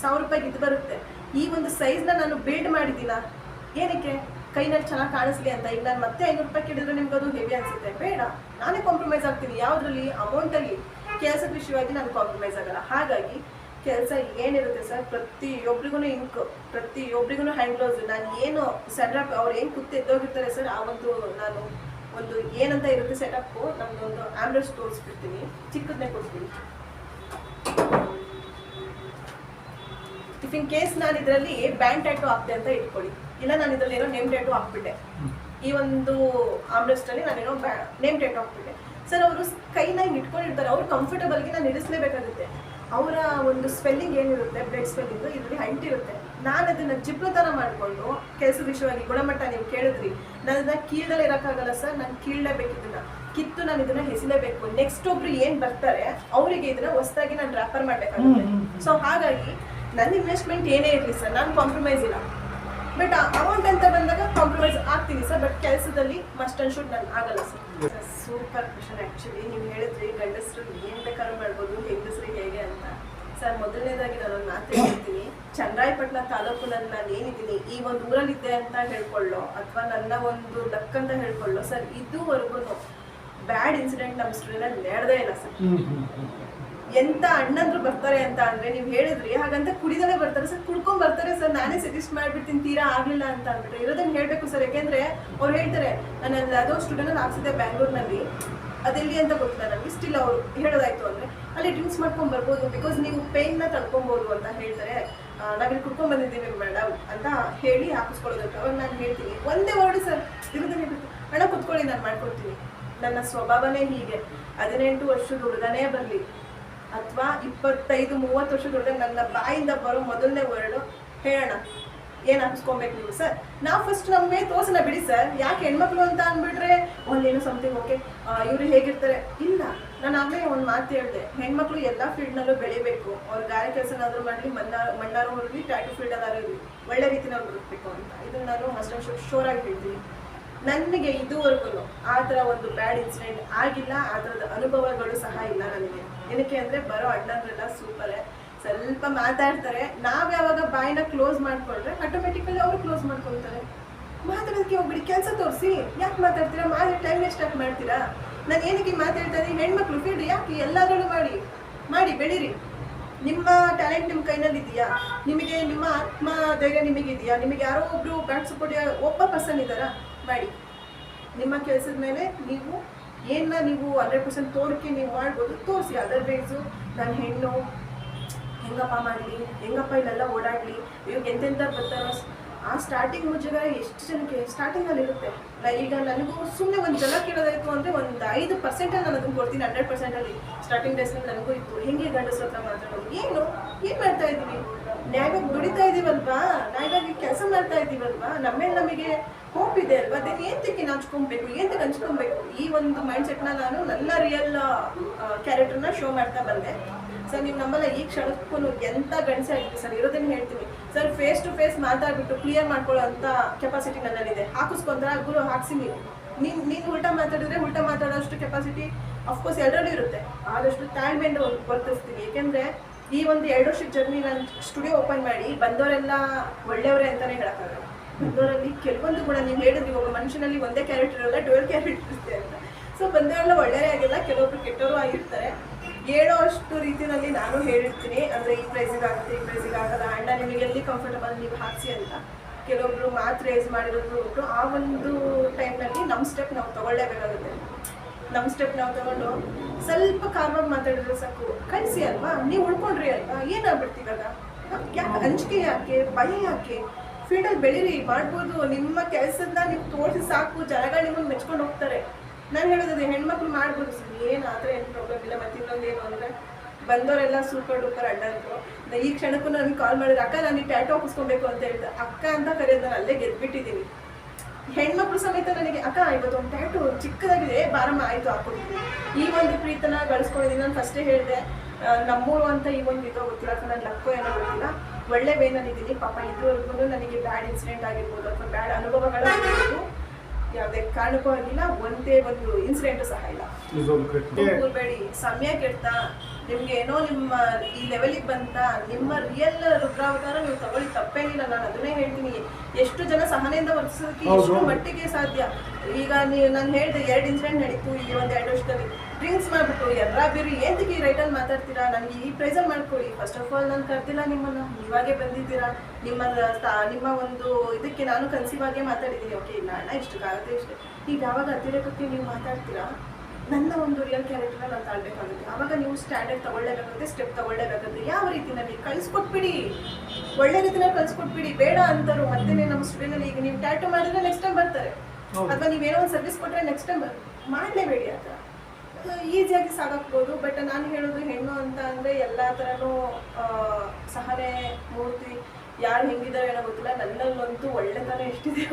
ಸಾವಿರ ರೂಪಾಯಿಗೆ ಇದು ಬರುತ್ತೆ. ಈ ಒಂದು ಸೈಜ್ನ ನಾನು ಬಿಲ್ಡ್ ಮಾಡಿದ್ದೀನಾ? ಏನಕ್ಕೆ? ಕೈನಲ್ಲಿ ಚೆನ್ನಾಗಿ ಕಾಣಿಸ್ಲಿ ಅಂತ ಈಗ ನಾನು ಮತ್ತೆ ಐನೂರು ರೂಪಾಯಿ ಕೇಳಿದ್ರೆ ನಿಮ್ಗೆ ಅದು ಹೆವಿ ಅನ್ಸುತ್ತೆ. ಬೇಡ. ನಾನೇ ಕಾಂಪ್ರಮೈಸ್ ಆಗ್ತೀನಿ. ಯಾವುದ್ರಲ್ಲಿ? ಅಮೌಂಟಲ್ಲಿ ಕೆಲಸದ ವಿಷಯವಾಗಿ ನಾನು ಕಾಂಪ್ರಮೈಸ್ ಆಗಲ್ಲ. ಹಾಗಾಗಿ ಕೆಲಸ ಏನಿರುತ್ತೆ ಸರ್? ಪ್ರತಿಯೊಬ್ಬರಿಗೂ ಇಂಕ್ ಪ್ರತಿಯೊಬ್ಬರಿಗೂ ಹ್ಯಾಂಡ್ ಗ್ಲೌಸ್ ನಾನು ಏನು ಸೆಟಪ್ ಅವ್ರು ಏನು ಕುತ್ತು ಎದ್ದೋಗಿರ್ತಾರೆ ಸರ್? ಆ ಒಂದು ನಾನು ಒಂದು ಏನಂತ ಇರುತ್ತೆ ಸೆಟಪ್ಪು ನಮ್ದೊಂದು ಆಂಬ್ರೆಸ್ ತೋರಿಸ್ಬಿಡ್ತೀನಿ. ಚಿಕ್ಕದನ್ನೇ ಕೊಡ್ತೀನಿ. ಟಿಫಿನ್ ಕೇಸ್ ನಾನು ಇದರಲ್ಲಿ ಬ್ಯಾಂಡ್ ಟ್ಯಾಟು ಅಂತ ಇಟ್ಕೊಳ್ಳಿ. ಇಲ್ಲ ನಾನು ಇದರಲ್ಲಿ ಏನೋ ನೇಮ್ ಟೆಟು ಹಾಕ್ಬಿಟ್ಟೆ. ಈ ಒಂದು ಆಂಬ್ರೆಸ್ಟಲ್ಲಿ ಅಲ್ಲಿ ನಾನೇನೋ ನೇಮ್ ಟೆಟ್ ಹಾಕ್ಬಿಟ್ಟೆ. ಸರ್ ಅವರು ಕೈನ ಹಿಂಗೆ ಇಟ್ಕೊಂಡಿರ್ತಾರೆ. ಅವ್ರು ಕಂಫರ್ಟಬಲ್ಗೆ ನಾನು ಇರಿಸಲೇಬೇಕಾಗುತ್ತೆ. ಅವರ ಒಂದು ಸ್ಪೆಲ್ಲಿಂಗ್ ಏನಿರುತ್ತೆ? ಬ್ಲಡ್ ಸ್ಪೆಲ್ಲಿಂಗ್ ಇದರಲ್ಲಿ ಹೈಟ್ ಇರುತ್ತೆ. ನಾನು ಅದನ್ನ ಜಿಪ್ಲ ಥರ ಮಾಡಿಕೊಂಡು ಕೆಲಸದ ವಿಷಯವಾಗಿ ಗುಣಮಟ್ಟ ನೀವು ಕೇಳಿದ್ರಿ. ನಾನು ಅದನ್ನ ಕೀಳದಲ್ಲೇ ಇರೋಕ್ಕಾಗಲ್ಲ ಸರ್ ನಾನು ಕೀಳಲೇಬೇಕು ಇದನ್ನು. ಕಿತ್ತು ನಾನು ಇದನ್ನ ಹೆಸಲೇಬೇಕು. ನೆಕ್ಸ್ಟ್ ಒಬ್ರು ಏನು ಬರ್ತಾರೆ ಅವರಿಗೆ ಇದನ್ನ ಹೊಸದಾಗಿ ನಾನು ರ್ಯಾಪರ್ ಮಾಡಬೇಕಾಗುತ್ತೆ. ಸೊ ಹಾಗಾಗಿ ನನ್ನ ಇನ್ವೆಸ್ಟ್ಮೆಂಟ್ ಏನೇ ಇರಲಿ ಸರ್ ನಾನು ಕಾಂಪ್ರಮೈಸ್ ಇಲ್ಲ. ಬಟ್ ಅಮೌಂಟ್ ಅಂತ ಬಂದಾಗ ಕಾಂಪ್ರಮೈಸ್ ಆಗ್ತೀನಿ ಸರ್ ಬಟ್ ಕೆಲಸದಲ್ಲಿ ಮಸ್ಟ್ ಅಂಡ್ ಶುಡ್ ನಾನು ಆಗಲ್ಲ ಸರ್ ಸೂಪರ್ ಕ್ವಶನ್ ಆ್ಯಕ್ಚುಲಿ ನೀವು ಹೇಳಿದ್ರಿ ಗಂಡಸರು ಏನು ಬೇಕಾದ್ರೂ ಮಾಡ್ಬೋದು ಹೆಂಗಸರು ಹೇಗೆ ಅಂತ. ಸರ್ ಮೊದಲನೇದಾಗಿ ನಾನು ಒಂದು ಮಾತು ಹೇಳ್ತೀನಿ. ಚನ್ನರಾಯಪಟ್ಟಣ ತಾಲೂಕಿನಲ್ಲಿ ನಾನು ಏನಿದ್ದೀನಿ ಈ ಒಂದು ಊರಲ್ಲಿದ್ದೆ ಅಂತ ಹೇಳ್ಕೊಳ್ಳೋ ಅಥವಾ ನನ್ನ ಒಂದು ಡಕ್ ಅಂತ ಹೇಳ್ಕೊಳ್ಳೋ ಸರ್ ಇದುವರೆಗೂ ಬ್ಯಾಡ್ ಇನ್ಸಿಡೆಂಟ್ ನಮ್ಮ ಸ್ಟೂಡೆಂಟ್ ನಡೆದೇ ಇಲ್ಲ ಸರ್. ಎಂತ ಅಣ್ಣಂದ್ರು ಬರ್ತಾರೆ ಅಂತ ಅಂದ್ರೆ ನೀವು ಹೇಳಿದ್ರಿ, ಹಾಗಂತ ಕುಡಿದಲೇ ಬರ್ತಾರೆ. ಸರ್, ಕುಡ್ಕೊಂಡ್ ಬರ್ತಾರೆ ಸರ್, ನಾನೇ ಸಜೆಸ್ಟ್ ಮಾಡ್ಬಿಡ್ತೀನಿ, ತೀರಾ ಆಗ್ಲಿಲ್ಲ ಅಂತ ಅಂದ್ಬಿಟ್ಟು ಇರೋದನ್ನ ಹೇಳ್ಬೇಕು ಸರ್, ಯಾಕೆಂದ್ರೆ ಅವ್ರು ಹೇಳ್ತಾರೆ ನಾನು ಯಾವುದೋ ಸ್ಟೂಡೆಂಟ್ ಹಾಕ್ಸಿದ್ದೆ ಬ್ಯಾಂಗ್ಳೂರ್ನಲ್ಲಿ. ಅದೆಲ್ಲಿ ಅಂತ ಗೊತ್ತಿಲ್ಲ ನನಗೆ. ಸ್ಟಿಲ್ ಅವರು ಹೇಳೋದಾಯ್ತು ಅಂದ್ರೆ, ಅಲ್ಲಿ ಡ್ರಿಂಕ್ಸ್ ಮಾಡ್ಕೊಂಡ್ ಬರ್ಬೋದು ಬಿಕಾಸ್ ನೀವು ಪೇನ್ನ ತಡ್ಕೊಬೋದು ಅಂತ ಹೇಳ್ತಾರೆ. ನಾವಿಲ್ಲಿ ಕುಡ್ಕೊಂಡ್ ಬಂದಿದ್ದೀವಿ ಮೇಡಮ್ ಅಂತ ಹೇಳಿ ಹಾಕಿಸ್ಕೊಳ್ಳೋದಕ್ಕೆ ಅವಾಗ ನಾನು ಹೇಳ್ತೀನಿ. ಒಂದೇ ವರ್ಡ್ ಸರ್, ಇರೋದನ್ನ ಮೇಡಮ್ ಕುತ್ಕೊಳ್ಳಿ, ನಾನು ಮಾಡ್ಕೊಡ್ತೀನಿ. ನನ್ನ ಸ್ವಭಾವನೇ ಹೀಗೆ. ಹದಿನೆಂಟು ವರ್ಷದ ಹುಡುಗನೇ ಬರಲಿ. ಅಥವಾ ಇಪ್ಪತ್ತೈದು, ಮೂವತ್ತು ವರ್ಷದೊಳಗೆ ನನ್ನ ಬಾಯಿಂದ ಬರೋ ಮೊದಲನೇ ವರ್ಡು ಹೇಳೋಣ. ಏನು ಅನ್ಸ್ಕೊಬೇಕು ನೀವು, ಸರ್? ನಾವು ಫಸ್ಟ್ ನಮ್ಮೇ ತೋಸನ ಬಿಡಿ, ಸರ್. ಯಾಕೆ ಹೆಣ್ಮಕ್ಳು ಅಂತ ಅಂದ್ಬಿಟ್ರೆ ಒಂದೇನೋ ಸಮಥಿಂಗ್ ಓಕೆ ಇವರು ಹೇಗಿರ್ತಾರೆ? ಇಲ್ಲ, ನಾನು ಆಗಲೇ ಒಂದು ಮಾತು ಹೇಳಿದೆ. ಹೆಣ್ಮಕ್ಳು ಎಲ್ಲ ಫೀಲ್ಡ್ನಲ್ಲೂ ಬೆಳಿಬೇಕು. ಅವ್ರ ಗಾರೆ ಕೆಲಸನಾದ್ರೂ ಮಾಡಲಿ ಮಣ್ಣಾರು ಮಣ್ಣಾರು ಹೊರಲಿ ಟ್ಯಾಟು ಅಲ್ಲಿ ಇರಲಿ ಒಳ್ಳೆ ರೀತಿನಲ್ಲಿ ಬದುಕಬೇಕು ಅಂತ. ಇದು ನಾನು ಅಷ್ಟೊಂದು ಆಗಿ ಹೇಳ್ತೀನಿ. ನನಗೆ ಇದುವರೆಗೂ ಆ ಥರ ಒಂದು ಬ್ಯಾಡ್ ಇನ್ಸಿಡೆಂಟ್ ಆಗಿಲ್ಲ, ಆ ಥರದ ಅನುಭವಗಳು ಸಹ ಇಲ್ಲ ನನಗೆ. ಏನಕ್ಕೆ ಅಂದರೆ ಬರೋ ಅಣ್ಣಂದ್ರೆಲ್ಲ ಸೂಪರೇ ಸ್ವಲ್ಪ ಮಾತಾಡ್ತಾರೆ. ನಾವು ಯಾವಾಗ ಬಾಯಿನ ಕ್ಲೋಸ್ ಮಾಡ್ಕೊಂಡ್ರೆ ಆಟೋಮೆಟಿಕಲಿ ಅವರು ಕ್ಲೋಸ್ ಮಾಡ್ಕೊಳ್ತಾರೆ. ಮಾತಾಡೋದಕ್ಕೆ ಹೋಗ್ಬಿಡಿ, ಕೆಲಸ ತೋರಿಸಿ. ಯಾಕೆ ಮಾತಾಡ್ತೀರಾ? ಮಾಡಿ ಟೈಮ್ ವೇಸ್ಟ್ ಯಾಕೆ ಮಾಡ್ತೀರಾ? ನಾನು ಏನಕ್ಕೆ ಮಾತಾಡ್ತಾ ಇದ್ದೀನಿ ಹೆಣ್ಮಕ್ಳು ಫೀಲ್ಡ್ ಯಾಕೆ ಎಲ್ಲಾದ್ರೂ ಮಾಡಿ ಮಾಡಿ ಬೆಳೀರಿ. ನಿಮ್ಮ ಟ್ಯಾಲೆಂಟ್ ನಿಮ್ಮ ಕೈನಲ್ಲಿ ಇದೆಯಾ? ನಿಮಗೆ ನಿಮ್ಮ ಆತ್ಮ ಧೈರ್ಯ ನಿಮಗಿದೆಯಾ ನಿಮಗೆ ಯಾರೋ ಒಬ್ರು ಬ್ಯಾಕ್ ಸಪೋರ್ಟ್ ಒಬ್ಬ ಪರ್ಸನ್ ಇದ್ದಾರಾ? ಮಾಡಿ. ನಿಮ್ಮ ಕೆಲಸದ ಮೇಲೆ ನೀವು ಏನ ನೀವು ಹಂಡ್ರೆಡ್ ಪರ್ಸೆಂಟ್ ತೋರಿಕೆ ನೀವು ಮಾಡ್ಬೋದು, ತೋರಿಸಿ ಅದರ್ವೈಸು ನಾನು ಹೆಣ್ಣು, ಹೆಂಗಪ್ಪ ಮಾಡಲಿ, ಹೆಂಗಪ್ಪ ಇಲ್ಲೆಲ್ಲ ಓಡಾಡಲಿ ಇವಾಗ ಎಂತೆಂಥ ಬರ್ತಾರೋ ಆ ಸ್ಟಾರ್ಟಿಂಗ್ ಮುಜುಗರ ಎಷ್ಟು ಜನಕ್ಕೆ ಸ್ಟಾರ್ಟಿಂಗಲ್ಲಿ ಇರುತ್ತೆ. ಈಗ ನನಗೂ ಸುಮ್ಮನೆ ಒಂದು ಜನ ಕೇಳೋದಾಯಿತು ಅಂದರೆ ಒಂದು ಐದು ಪರ್ಸೆಂಟಲ್ಲಿ ನಾನು ಅದನ್ನು ಕೊಡ್ತೀನಿ ಹಂಡ್ರೆಡ್ ಪರ್ಸೆಂಟಲ್ಲಿ ಸ್ಟಾರ್ಟಿಂಗ್ ಡೇಸ್ನಲ್ಲಿ ನನಗೂ ಇತ್ತು. ಹೆಂಗೆ ಗಂಡಸ್ರ ಹತ್ರ ಮಾತಾಡೋದು? ಏನು? ಏನು ಮಾಡ್ತಾ ಇದ್ದೀವಿ ನ್ಯಾಯವಾಗಿ ದುಡಿತಾ ಇದೀವಲ್ವಾ? ನ್ಯಾಯವಾಗಿ ಕೆಲಸ ಮಾಡ್ತಾ ಇದೀವಲ್ವಾ? ನಮ್ಮೇಲೆ ನಮಗೆ ಹೋಪ್ ಇದೆ ಅಲ್ವಾ? ಅದನ್ನ ಏಂತಕ್ಕೆ ಹಂಚ್ಕೊಬೇಕು ಏನ್ ಹಂಚ್ಕೊಬೇಕು? ಈ ಒಂದು ಮೈಂಡ್ ಸೆಟ್ನ ನಾನು ನನ್ನ ರಿಯಲ್ನ ಶೋ ಮಾಡ್ತಾ ಬಂದೆ. ಸರ್, ನೀವು ನಮ್ಮಲ್ಲ ಈ ಕ್ಷಣಕ್ಕೂ ಎಂತ ಗಣಸ ಸರ್, ಇರೋದನ್ನ ಹೇಳ್ತೀನಿ. ಸರ್ ಫೇಸ್ ಟು ಫೇಸ್ ಮಾತಾಡ್ಬಿಟ್ಟು ಕ್ಲಿಯರ್ ಮಾಡ್ಕೊಳ್ಳೋ ಅಂತ ಕೆಪಾಸಿಟಿ ನನ್ನಲ್ಲಿದೆ. ಹಾಕಿಸ್ಕೊಂಡ್ರೆ ಗುರು ಹಾಕ್ಸಿ ನೀವು. ನೀನು ನೀನು ಉಲ್ಟಾ ಮಾತಾಡಿದ್ರೆ ಉಲ್ಟಾ ಮಾತಾಡೋಷ್ಟು ಕೆಪಾಸಿಟಿ ಅಫ್ಕೋರ್ಸ್ ಎಲ್ಲರಲ್ಲೂ ಇರುತ್ತೆ. ಆದಷ್ಟು ತಾಳ್ಮೆಯಿಂದ ವರ್ತಿಸ್ತೀನಿ ಏಕೆಂದರೆ ಈ ಒಂದು ಎರಡು ವರ್ಷದ ಜರ್ನಿ ನಾನು ಸ್ಟುಡಿಯೋ ಓಪನ್ ಮಾಡಿ ಬಂದವರೆಲ್ಲ ಒಳ್ಳೆಯವರೇ ಅಂತಲೇ ಹೇಳೋಕ್ಕಾಗಲ್ಲ. ಬಂದವರಲ್ಲಿ ಕೆಲವೊಂದು ಗುಣ ನೀವು ಹೇಳಿದ್ರಿ, ಒಬ್ಬ ಮನುಷ್ಯನಲ್ಲಿ ಒಂದೇ ಕ್ಯಾರೆಕ್ಟರ್ ಅಲ್ಲ ಟ್ವೆಲ್ ಕ್ಯಾರೆಕ್ಟರ್ ಇರುತ್ತೆ ಅಂತ. ಸೊ ಬಂದವರೆಲ್ಲ ಒಳ್ಳೆಯ ಆಗಿಲ್ಲ, ಕೆಲವೊಬ್ರು ಕೆಟ್ಟವರು ಆಗಿರ್ತಾರೆ. ಹೇಳೋ ಅಷ್ಟು ರೀತಿಯಲ್ಲಿ ನಾನು ಹೇಳಿರ್ತೀನಿ ಅಂದರೆ ಈ ಪ್ರೈಸಿಗೆ ಆಗುತ್ತೆ ಈ ಪ್ರೈಸಿಗೆ ಆಗಲ್ಲ. ಅಣ್ಣ ನಿಮಗೆ ಎಲ್ಲಿ ಕಂಫರ್ಟಬಲ್ ನೀವು ಹಾಕ್ಸಿ ಅಂತ. ಕೆಲವೊಬ್ರು ಮಾತು ರೇಸ್ ಮಾಡಿರೋದು ಒಬ್ರು. ಆ ಒಂದು ಟೈಮ್ನಲ್ಲಿ ನಮ್ಮ ಸ್ಟೆಪ್ ನಾವು ತಗೊಳ್ಳೇಬೇಕಾಗುತ್ತೆ. ನಮ್ಮ ಸ್ಟೆಪ್ ನಾವು ತಗೊಂಡು ಸ್ವಲ್ಪ ಕಾರವಾಗಿ ಮಾತಾಡಿದ್ರೆ ಸಾಕು. ಕಳಿಸಿ ಅಲ್ವಾ? ನೀವು ಉಳ್ಕೊಂಡ್ರಿ ಅಲ್ವಾ? ಏನಾಗ್ಬಿಡ್ತೀವಲ್ಲ ಯಾಕೆ ಅಂಜಿಕೆ ಯಾಕೆ? ಭಯ ಯಾಕೆ? ಫೀಲ್ಡಲ್ಲಿ ಬೆಳೀರಿ, ಮಾಡ್ಬೋದು. ನಿಮ್ಮ ಕೆಲಸದ ನೀವು ತೋರಿಸಿ ಸಾಕು. ಜನಗಳು ನಿಮ್ಮನ್ನು ಮೆಚ್ಕೊಂಡು ಹೋಗ್ತಾರೆ. ನಾನು ಹೇಳೋದು ಹೆಣ್ಮಕ್ಳು ಮಾಡ್ಬೋದು ಸರ್. ಏನು ಆದರೆ ಏನು ಪ್ರಾಬ್ಲಮ್ ಇಲ್ಲ. ಮತ್ತು ಇನ್ನೊಂದು ಏನು ಅಂದರೆ, ಬಂದವರೆಲ್ಲ ಸೂಪರ್ ಡೂಪರ್ ಅಣ್ಣಂದ್ರು ನ- ಈ ಕ್ಷಣಕ್ಕೂ ನನಗೆ ಕಾಲ್ ಮಾಡಿದ್ರೆ, ಅಕ್ಕ, ನಾನು ಟ್ಯಾಟೋ ಹಾಕಿಸ್ಕೊಬೇಕು ಅಂತ ಹೇಳ್ದೆ. ಅಕ್ಕ ಅಂತ ಕರೆಯೋದು ನಾನು ಅಲ್ಲೇ ಗೆದ್ಬಿಟ್ಟಿದ್ದೀನಿ. ಹೆಣ್ಮಕ್ಳು ಸಮೇತ ನನಗೆ, ಅಕ್ಕ, ಇವತ್ತು ಒಂದು ಪ್ಯಾಂಟು ಚಿಕ್ಕದಾಗಿದೆ ಬಾರಮ್ಮ, ಆಯ್ತು ಹಾಕೊಡ್ತೀನಿ ಈ ಒಂದು ಪ್ರೀತನ ಗಳಿಸ್ಕೊಂಡಿದ್ದೀನಿ ನಾನು ಫಸ್ಟೇ ಹೇಳಿದೆ ನಮ್ಮೂರು ಅಂತ ಈ ಒಂದು ಇದು ಗೊತ್ತಿಲ್ಲ, ಅಥವಾ ನನ್ನ ಲಕ್ಕೋ ಏನೋ ಗೊತ್ತಿಲ್ಲ. ಒಳ್ಳೆ ವೇನಲ್ಲಿದ್ದೀನಿ ಪಾಪ ಇದುವರೆಗೂ ನನಗೆ ಬ್ಯಾಡ್ ಇನ್ಸಿಡೆಂಟ್ ಆಗಿರ್ಬೋದು, ಅಥವಾ ಬ್ಯಾಡ್ ಅನುಭವಗಳಾಗಿರ್ಬೋದು. ಯಾವುದೇ ಕಾರಣಕ್ಕೂ ಆಗಿಲ್ಲ ಒಂದೇ ಒಂದು ಇನ್ಸಿಡೆಂಟು ಸಹ ಇಲ್ಲ. ಕೂರ್ಬೇಡಿ ಸಮಯ ಕೆಡ್ತಾ ನಿಮ್ಗೆ ಏನೋ ನಿಮ್ಮ ಈ ಲೆವೆಲಿಗೆ ಬಂತ ನಿಮ್ಮ ರಿಯಲ್ ರುದ್ರಾವತಾರ ನೀವು ತಗೊಳ್ಳಿ ತಪ್ಪೇನಿಲ್ಲ ನಾನು ಅದನ್ನೇ ಹೇಳ್ತೀನಿ. ಎಷ್ಟು ಜನ ಸಹನೆಯಿಂದ ವರ್ತಿಸೋದಕ್ಕೆ. ಎಷ್ಟು ಮಟ್ಟಿಗೆ ಸಾಧ್ಯ. ಈಗ ನೀವು ನಾನು ಹೇಳಿದೆ, ಎರಡು ಇನ್ಸಿಡೆಂಟ್ ನಡೀತು ಈ ಒಂದು ಎರಡು ವರ್ಷದಲ್ಲಿ. ಡ್ರಿಂಕ್ಸ್ ಮಾಡ್ಬಿಟ್ಟು ಎಲ್ಲ ಬೇರೆ, ಏಂತಕ್ಕೆ ಈ ರೈಟಲ್ಲಿ ಮಾತಾಡ್ತೀರಾ? ನನಗೆ ಈ ಪ್ರೈಸಲ್ಲಿ ಮಾಡ್ಕೊಳ್ಳಿ ಫಸ್ಟ್ ಆಫ್ ಆಲ್ ನಾನು ಕರೆದಿಲ್ಲ ನಿಮ್ಮನ್ನು. ಇವಾಗೆ ಬಂದಿದ್ದೀರಾ? ನಿಮ್ಮ ನಿಮ್ಮ ಒಂದು ಇದಕ್ಕೆ ನಾನು ಕನ್ಸೀವ್ ಆಗೇ ಮಾತಾಡಿದ್ದೀನಿ. ಓಕೆ ಇಲ್ಲ ಅಣ್ಣ ಇಷ್ಟಕ್ಕಾಗುತ್ತೆ ಇಷ್ಟೇ. ಈಗ ಯಾವಾಗ ಅತಿರೇಕಕ್ಕೆ ನೀವು ಮಾತಾಡ್ತೀರಾ? ನನ್ನ ಒಂದು ರಿಯಲ್ ಕ್ಯಾರೆಕ್ಟರ್ನ ನಾನು ತಾಳ್ಬೇಕಾಗುತ್ತೆ. ಆವಾಗ ನೀವು ಸ್ಟ್ಯಾಂಡರ್ಡ್ ತಗೊಳ್ಳೇಬೇಕಾಗುತ್ತೆ ಸ್ಟೆಪ್ ತಗೊಳ್ಳೇಬೇಕಾಗುತ್ತೆ ಯಾವ ರೀತಿನಲ್ಲಿ? ಕಳಿಸ್ಕೊಟ್ಬಿಡಿ. ಒಳ್ಳೆ ರೀತಿನ ಕಳಿಸ್ಕೊಟ್ಬಿಡಿ. ಬೇಡ ಅಂತಾರು. ಮತ್ತೆ ನಮ್ಮ ಸ್ಟುಡಿಯೋನಲ್ಲಿ ಈಗ ನೀವು ಟ್ಯಾಟು ಮಾಡಿದ್ರೆ ನೆಕ್ಸ್ಟ್ ಟೈಮ್ ಬರ್ತಾರೆ. ಅಥವಾ ನೀವೇನೋ ಒಂದು ಸರ್ವಿಸ್ ಕೊಟ್ಟರೆ ನೆಕ್ಸ್ಟ್ ಟೈಮ್ ಮಾಡಲೇಬೇಡಿ ಆ ಥರ. ಈಸಿಯಾಗಿ ಸಾಗಾಕ್ಬೋದು ಬಟ್ ನಾನು ಹೇಳೋದು ಹೆಣ್ಣು ಅಂತ ಅಂದರೆ ಎಲ್ಲ ಥರನೂ ಸಹನೆ, ಮೂರ್ತಿ ಯಾರು ಹೆಂಗಿದ್ದಾರೆ ಏನೋ ಗೊತ್ತಿಲ್ಲ, ನನ್ನಲ್ಲಂತೂ ಒಳ್ಳೆತನ ಎಷ್ಟಿದೆ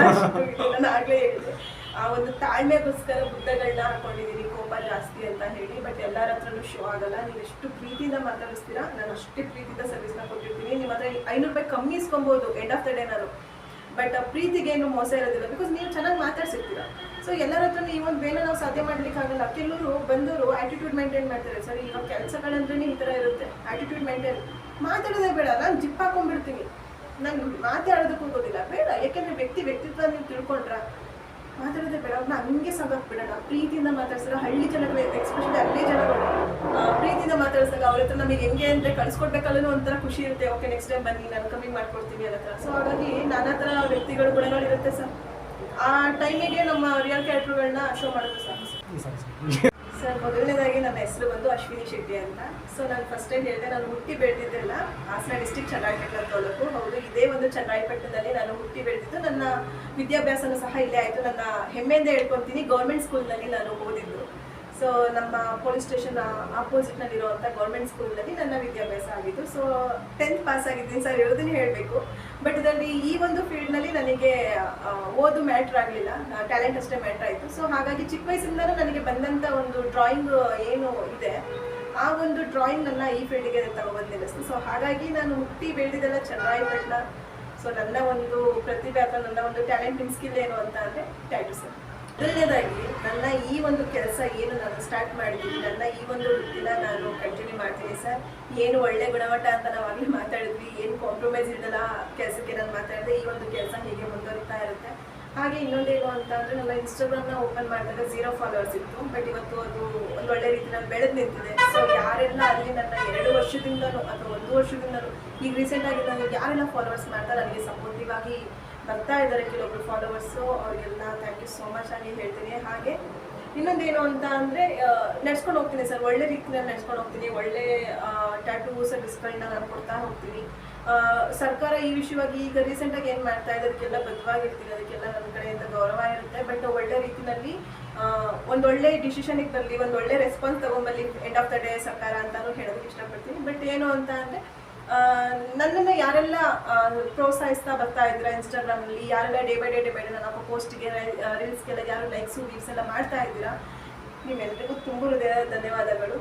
ನಾನು ಆಗಲೇ ಹೇಳಿದೆ. ಆ ಒಂದು ತಾಳ್ಮೆಗೋಸ್ಕರ ಬುದ್ಧಗಳನ್ನ ಹಾಕೊಂಡಿದ್ದೀನಿ, ಕೋಪ ಜಾಸ್ತಿ ಅಂತ ಹೇಳಿ ಬಟ್ ಎಲ್ಲರ ಹತ್ರನೂ ಶೋ ಆಗಲ್ಲ. ನೀವು ಎಷ್ಟು ಪ್ರೀತಿಯಿಂದ ಮಾತಾಡಿಸ್ತೀರಾ, ನಾನು ಅಷ್ಟೇ ಪ್ರೀತಿಯಿಂದ ಸರ್ವಿಸ್ನ ಕೊಟ್ಟಿರ್ತೀನಿ. ನಿಮ್ಮ ಹತ್ರ ಐನೂರು ರೂಪಾಯಿ ಕಮ್ಮಿ ಇಸ್ಕೊಬೋದು ಎಂಡ್ ಆಫ್ ದ ಡೇ ನಾನು. ಬಟ್ ಪ್ರೀತಿಗೆ ಏನು ಮೋಸ ಇರೋದಿಲ್ಲ. ಬಿಕಾಸ್ ನೀವು ಚೆನ್ನಾಗಿ ಮಾತಾಡ್ಸಿರ್ತೀರ. ಸೊ ಎಲ್ಲರ ಹತ್ರ ಈ ಒಂದು ಬೇಗ ನಾವು ಸಾಧ್ಯ ಮಾಡ್ಲಿಕ್ಕಾಗಲ್ಲ ಕೆಲವರು ಬಂದವರು ಆಟಿಟ್ಯೂಡ್ ಮೇಂಟೈನ್ ಮಾಡ್ತಾರೆ. ಸರ್ ಇವಾಗ ಕೆಲಸಗಳಂದ್ರೆ ಈ ಥರ ಇರುತ್ತೆ. ಆಟಿಟ್ಯೂಡ್ ಮೇಂಟೈನ್ ಮಾತಾಡೋದೇ ಬೇಡ. ನಾನು ಜಿಪ್ ಹಾಕೊಂಡ್ಬಿಡ್ತೀನಿ ನಂಗೆ ಮಾತಾಡೋದಕ್ಕೆ ಹೋಗೋದಿಲ್ಲ ಬೇಡ. ಯಾಕೆಂದ್ರೆ ವ್ಯಕ್ತಿ ವ್ಯಕ್ತಿತ್ವ ನೀವು ತಿಳ್ಕೊಂಡ್ರ ಮಾತಾಡೋದೇ ಬೇಡ ಅವ್ರನ್ನ ಹಂಗೆ ಸಾಗಕ್ಕೆ ಬಿಡೋಣ. ಪ್ರೀತಿಯಿಂದ ಮಾತಾಡ್ಸಿದ್ರೆ ಹಳ್ಳಿ ಜನಗಳು ಎಕ್ಸ್ಪೆಷಲಿ ಹಳ್ಳಿ ಜನಗಳು ಪ್ರೀತಿಯಿಂದ ಮಾತಾಡ್ಸಿದಾಗ ಅವ್ರ ಹತ್ರ ನಮಗೆ ಹೆಂಗೆ ಅಂದರೆ ಕಳ್ಸ್ಕೊಡ್ಬೇಕಲ್ಲೂ ಒಂಥರ ಖುಷಿ ಇರುತ್ತೆ. ಓಕೆ ನೆಕ್ಸ್ಟ್ ಟೈಮ್ ಬನ್ನಿ ನಾನು ಕಮ್ಮಿ ಮಾಡ್ಕೊಡ್ತೀನಿ ಅನ್ನೋ ಥರ. ಸೊ ಹಾಗಾಗಿ ನಾನಾ ಥರ ವ್ಯಕ್ತಿಗಳ ಗುಣಗಳಿರುತ್ತೆ ಸರ್. ಆ ಟೈಮಿಗೆ ನಮ್ಮ ರಿಯಲ್ ಕ್ಯಾರೆಕ್ಟರ್ಗಳನ್ನ ಶೋ ಮಾಡೋದು ಸರ್. ಸರ್ ಸಾಕು, ಸಾಕು. ಸರ್ ಮೊದಲನೇದಾಗಿ ನನ್ನ ಹೆಸರು ಬಂದು ಅಶ್ವಿನಿ ಶೆಟ್ಟಿ ಅಂತ. ಸೊ ನಾನು ಫಸ್ಟ್ ಟೈಮ್ ಹೇಳಿದೆ, ನಾನು ಹುಟ್ಟಿ ಬೆಳೆದಿದ್ದೆಲ್ಲ. ಹಾಸನ ಡಿಸ್ಟಿಕ್ ಚನ್ನರಾಯಪಟ್ಟಣ ತಾಲೂಕು ಹೌದು, ಇದೇ ಒಂದು ಚನ್ನರಾಯಪಟ್ಟಣದಲ್ಲಿ ನಾನು ಹುಟ್ಟಿ ಬೆಳೆದಿದ್ದು. ನನ್ನ ವಿದ್ಯಾಭ್ಯಾಸನೂ ಸಹ ಇಲ್ಲೇ ಆಯಿತು. ನನ್ನ ಹೆಮ್ಮೆಯಿಂದ ಹೇಳ್ಕೊತೀನಿ ಗೌರ್ಮೆಂಟ್ ಸ್ಕೂಲ್ನಲ್ಲಿ ನಾನು ಓದಿದ್ದು. ಸೊ ನಮ್ಮ ಪೊಲೀಸ್ ಸ್ಟೇಷನ್ ಆಪೋಸಿಟ್ನಲ್ಲಿರುವಂಥ ಗೌರ್ಮೆಂಟ್ ಸ್ಕೂಲ್ನಲ್ಲಿ ನನ್ನ ವಿದ್ಯಾಭ್ಯಾಸ ಆಗಿದ್ದು ಸೊ ಟೆಂತ್ ಪಾಸ್ ಆಗಿದ್ದೀನಿ ಸರ್ ಇರೋದನ್ನೇ ಹೇಳಬೇಕು. ಬಟ್ ಇದರಲ್ಲಿ ಈ ಒಂದು ಫೀಲ್ಡ್ನಲ್ಲಿ ನನಗೆ ಓದು ಮ್ಯಾಟ್ರ್ ಆಗಲಿಲ್ಲ. ಟ್ಯಾಲೆಂಟ್ ಅಷ್ಟೇ ಮ್ಯಾಟ್ರ್ ಆಯಿತು. ಸೊ ಹಾಗಾಗಿ ಚಿಕ್ಕ ವಯಸ್ಸಿಂದಲೂ ನನಗೆ ಬಂದಂಥ ಒಂದು ಡ್ರಾಯಿಂಗ್ ಏನು ಇದೆ, ಆ ಒಂದು ಡ್ರಾಯಿಂಗ್ ನನ್ನ ಈ ಫೀಲ್ಡಿಗೆ ತಗೊಬಂದು ನಿಲ್ಲಿಸ್ತು ಸೊ ಹಾಗಾಗಿ ನಾನು ಹುಟ್ಟಿ ಬೆಳೆದಿದ್ದೆಲ್ಲ ಚೆನ್ನಾಗಿ ಸೊ ನನ್ನ ಒಂದು ಪ್ರತಿಭೆ ಅಥವಾ ನನ್ನ ಒಂದು ಟ್ಯಾಲೆಂಟಿಂಗ್ ಸ್ಕಿಲ್ ಏನು ಅಂತ ಅಂದರೆ ಯು ಸರ್ ಮೊದಲನೇದಾಗಿ, ನನ್ನ ಈ ಒಂದು ಕೆಲಸ ಏನು ನಾನು ಸ್ಟಾರ್ಟ್ ಮಾಡಿದ್ದೀನಿ, ನನ್ನ ಈ ಒಂದು ವೃತ್ತಿನ ನಾನು ಕಂಟಿನ್ಯೂ ಮಾಡ್ತೀನಿ ಸರ್. ಏನು ಒಳ್ಳೆ ಗುಣಮಟ್ಟ ಅಂತ ನಾವು ಆಗಲಿ ಮಾತಾಡಿದ್ವಿ, ಏನು ಕಾಂಪ್ರಮೈಸ್ ಇದ್ದಲ್ಲ ಕೆಲಸಕ್ಕೆ ನಾನು ಮಾತಾಡಿದೆ, ಈ ಒಂದು ಕೆಲಸ ಹೀಗೆ ಮುಂದುವರಿತಾ ಇರುತ್ತೆ. ಹಾಗೆ ಇನ್ನೊಂದೇನು ಅಂತ ಅಂದರೆ ನನ್ನ ಇನ್ಸ್ಟಾಗ್ರಾಮ್ನ ಓಪನ್ ಮಾಡಿದಾಗ ಝೀರೋ ಫಾಲೋವರ್ಸ್ ಇತ್ತು ಬಟ್ ಇವತ್ತು ಅದು ಒಂದು ಒಳ್ಳೆ ರೀತಿಯಲ್ಲಿ ಬೆಳೆದು ನಿಂತಿದೆ. ಸೊ ಯಾರೆಲ್ಲ ಅಲ್ಲಿ ನನ್ನ ಎರಡು ವರ್ಷದಿಂದಲೂ ಅಥವಾ ಒಂದು ವರ್ಷದಿಂದಲೂ ಈಗ ರೀಸೆಂಟಾಗಿ ನನಗೆ ಯಾರೆಲ್ಲ ಫಾಲೋವರ್ಸ್ ಮಾಡ್ತಾರೆ, ನನಗೆ ಸಪೋರ್ಟಿವ್ ಆಗಿ ಬರ್ತಾ ಇದ್ದಾರೆ ಕೆಲವೊಬ್ರು ಫಾಲೋವರ್ಸು ಅವ್ರಿಗೆಲ್ಲ ಥ್ಯಾಂಕ್ ಯು ಸೋ ಮಚ್ ಆಗಿ ಹೇಳ್ತೀನಿ. ಹಾಗೆ ಇನ್ನೊಂದೇನು ಅಂತ ಅಂದರೆ ನಡ್ಸ್ಕೊಂಡು ಹೋಗ್ತೀನಿ ಸರ್ ಒಳ್ಳೆ ರೀತಿಯಲ್ಲಿ ನಡ್ಸ್ಕೊಂಡು ಹೋಗ್ತೀನಿ. ಒಳ್ಳೆ ಟ್ಯಾಟೂ ಸರ್ವಿಸ್ಗಳನ್ನ ನಾನು ಕೊಡ್ತಾ ಹೋಗ್ತೀನಿ. ಸರ್ಕಾರ ಈ ವಿಷಯವಾಗಿ ಈಗ ರೀಸೆಂಟಾಗಿ ಏನು ಮಾಡ್ತಾ ಇದೆ, ಅದಕ್ಕೆಲ್ಲ ಬದ್ಧವಾಗಿರ್ತೀನಿ. ಅದಕ್ಕೆಲ್ಲ ನನ್ನ ಕಡೆಯಿಂದ ಗೌರವ ಇರುತ್ತೆ. ಬಟ್ ಒಳ್ಳೆ ರೀತಿಯಲ್ಲಿ ಒಂದು ಒಳ್ಳೆ ಡಿಸಿಷನಿಗೆ ಬರಲಿ ಒಂದು ಒಳ್ಳೆ ರೆಸ್ಪಾನ್ಸ್ ತಗೊಂಬಲ್ಲಿ ಎಂಡ್ ಆಫ್ ದ ಡೇ ಸರ್ಕಾರ ಅಂತಾನು ಹೇಳೋದಕ್ಕೆ ಇಷ್ಟಪಡ್ತೀನಿ. ಬಟ್ ಏನು ಅಂತ ಅಂದರೆ ನನ್ನನ್ನು ಯಾರೆಲ್ಲ ಪ್ರೋತ್ಸಾಹಿಸ್ತಾ ಬರ್ತಾ ಇದ್ದೀರಾ ಇನ್ಸ್ಟಾಗ್ರಾಮಲ್ಲಿ ಯಾರೆಲ್ಲ day by day day by day ನನ್ನ ಪೋಸ್ಟ್ಗೆ ರೀಲ್ಸ್ಗೆಲ್ಲ ಯಾರು ಲೈಕ್ಸು ವ್ಯೂಸ್ ಎಲ್ಲ ಮಾಡ್ತಾ ಇದ್ದೀರಾ ನಿಮ್ಮೆಲ್ಲರಿಗೂ ತುಂಬ ಹೃದಯ ಧನ್ಯವಾದಗಳು.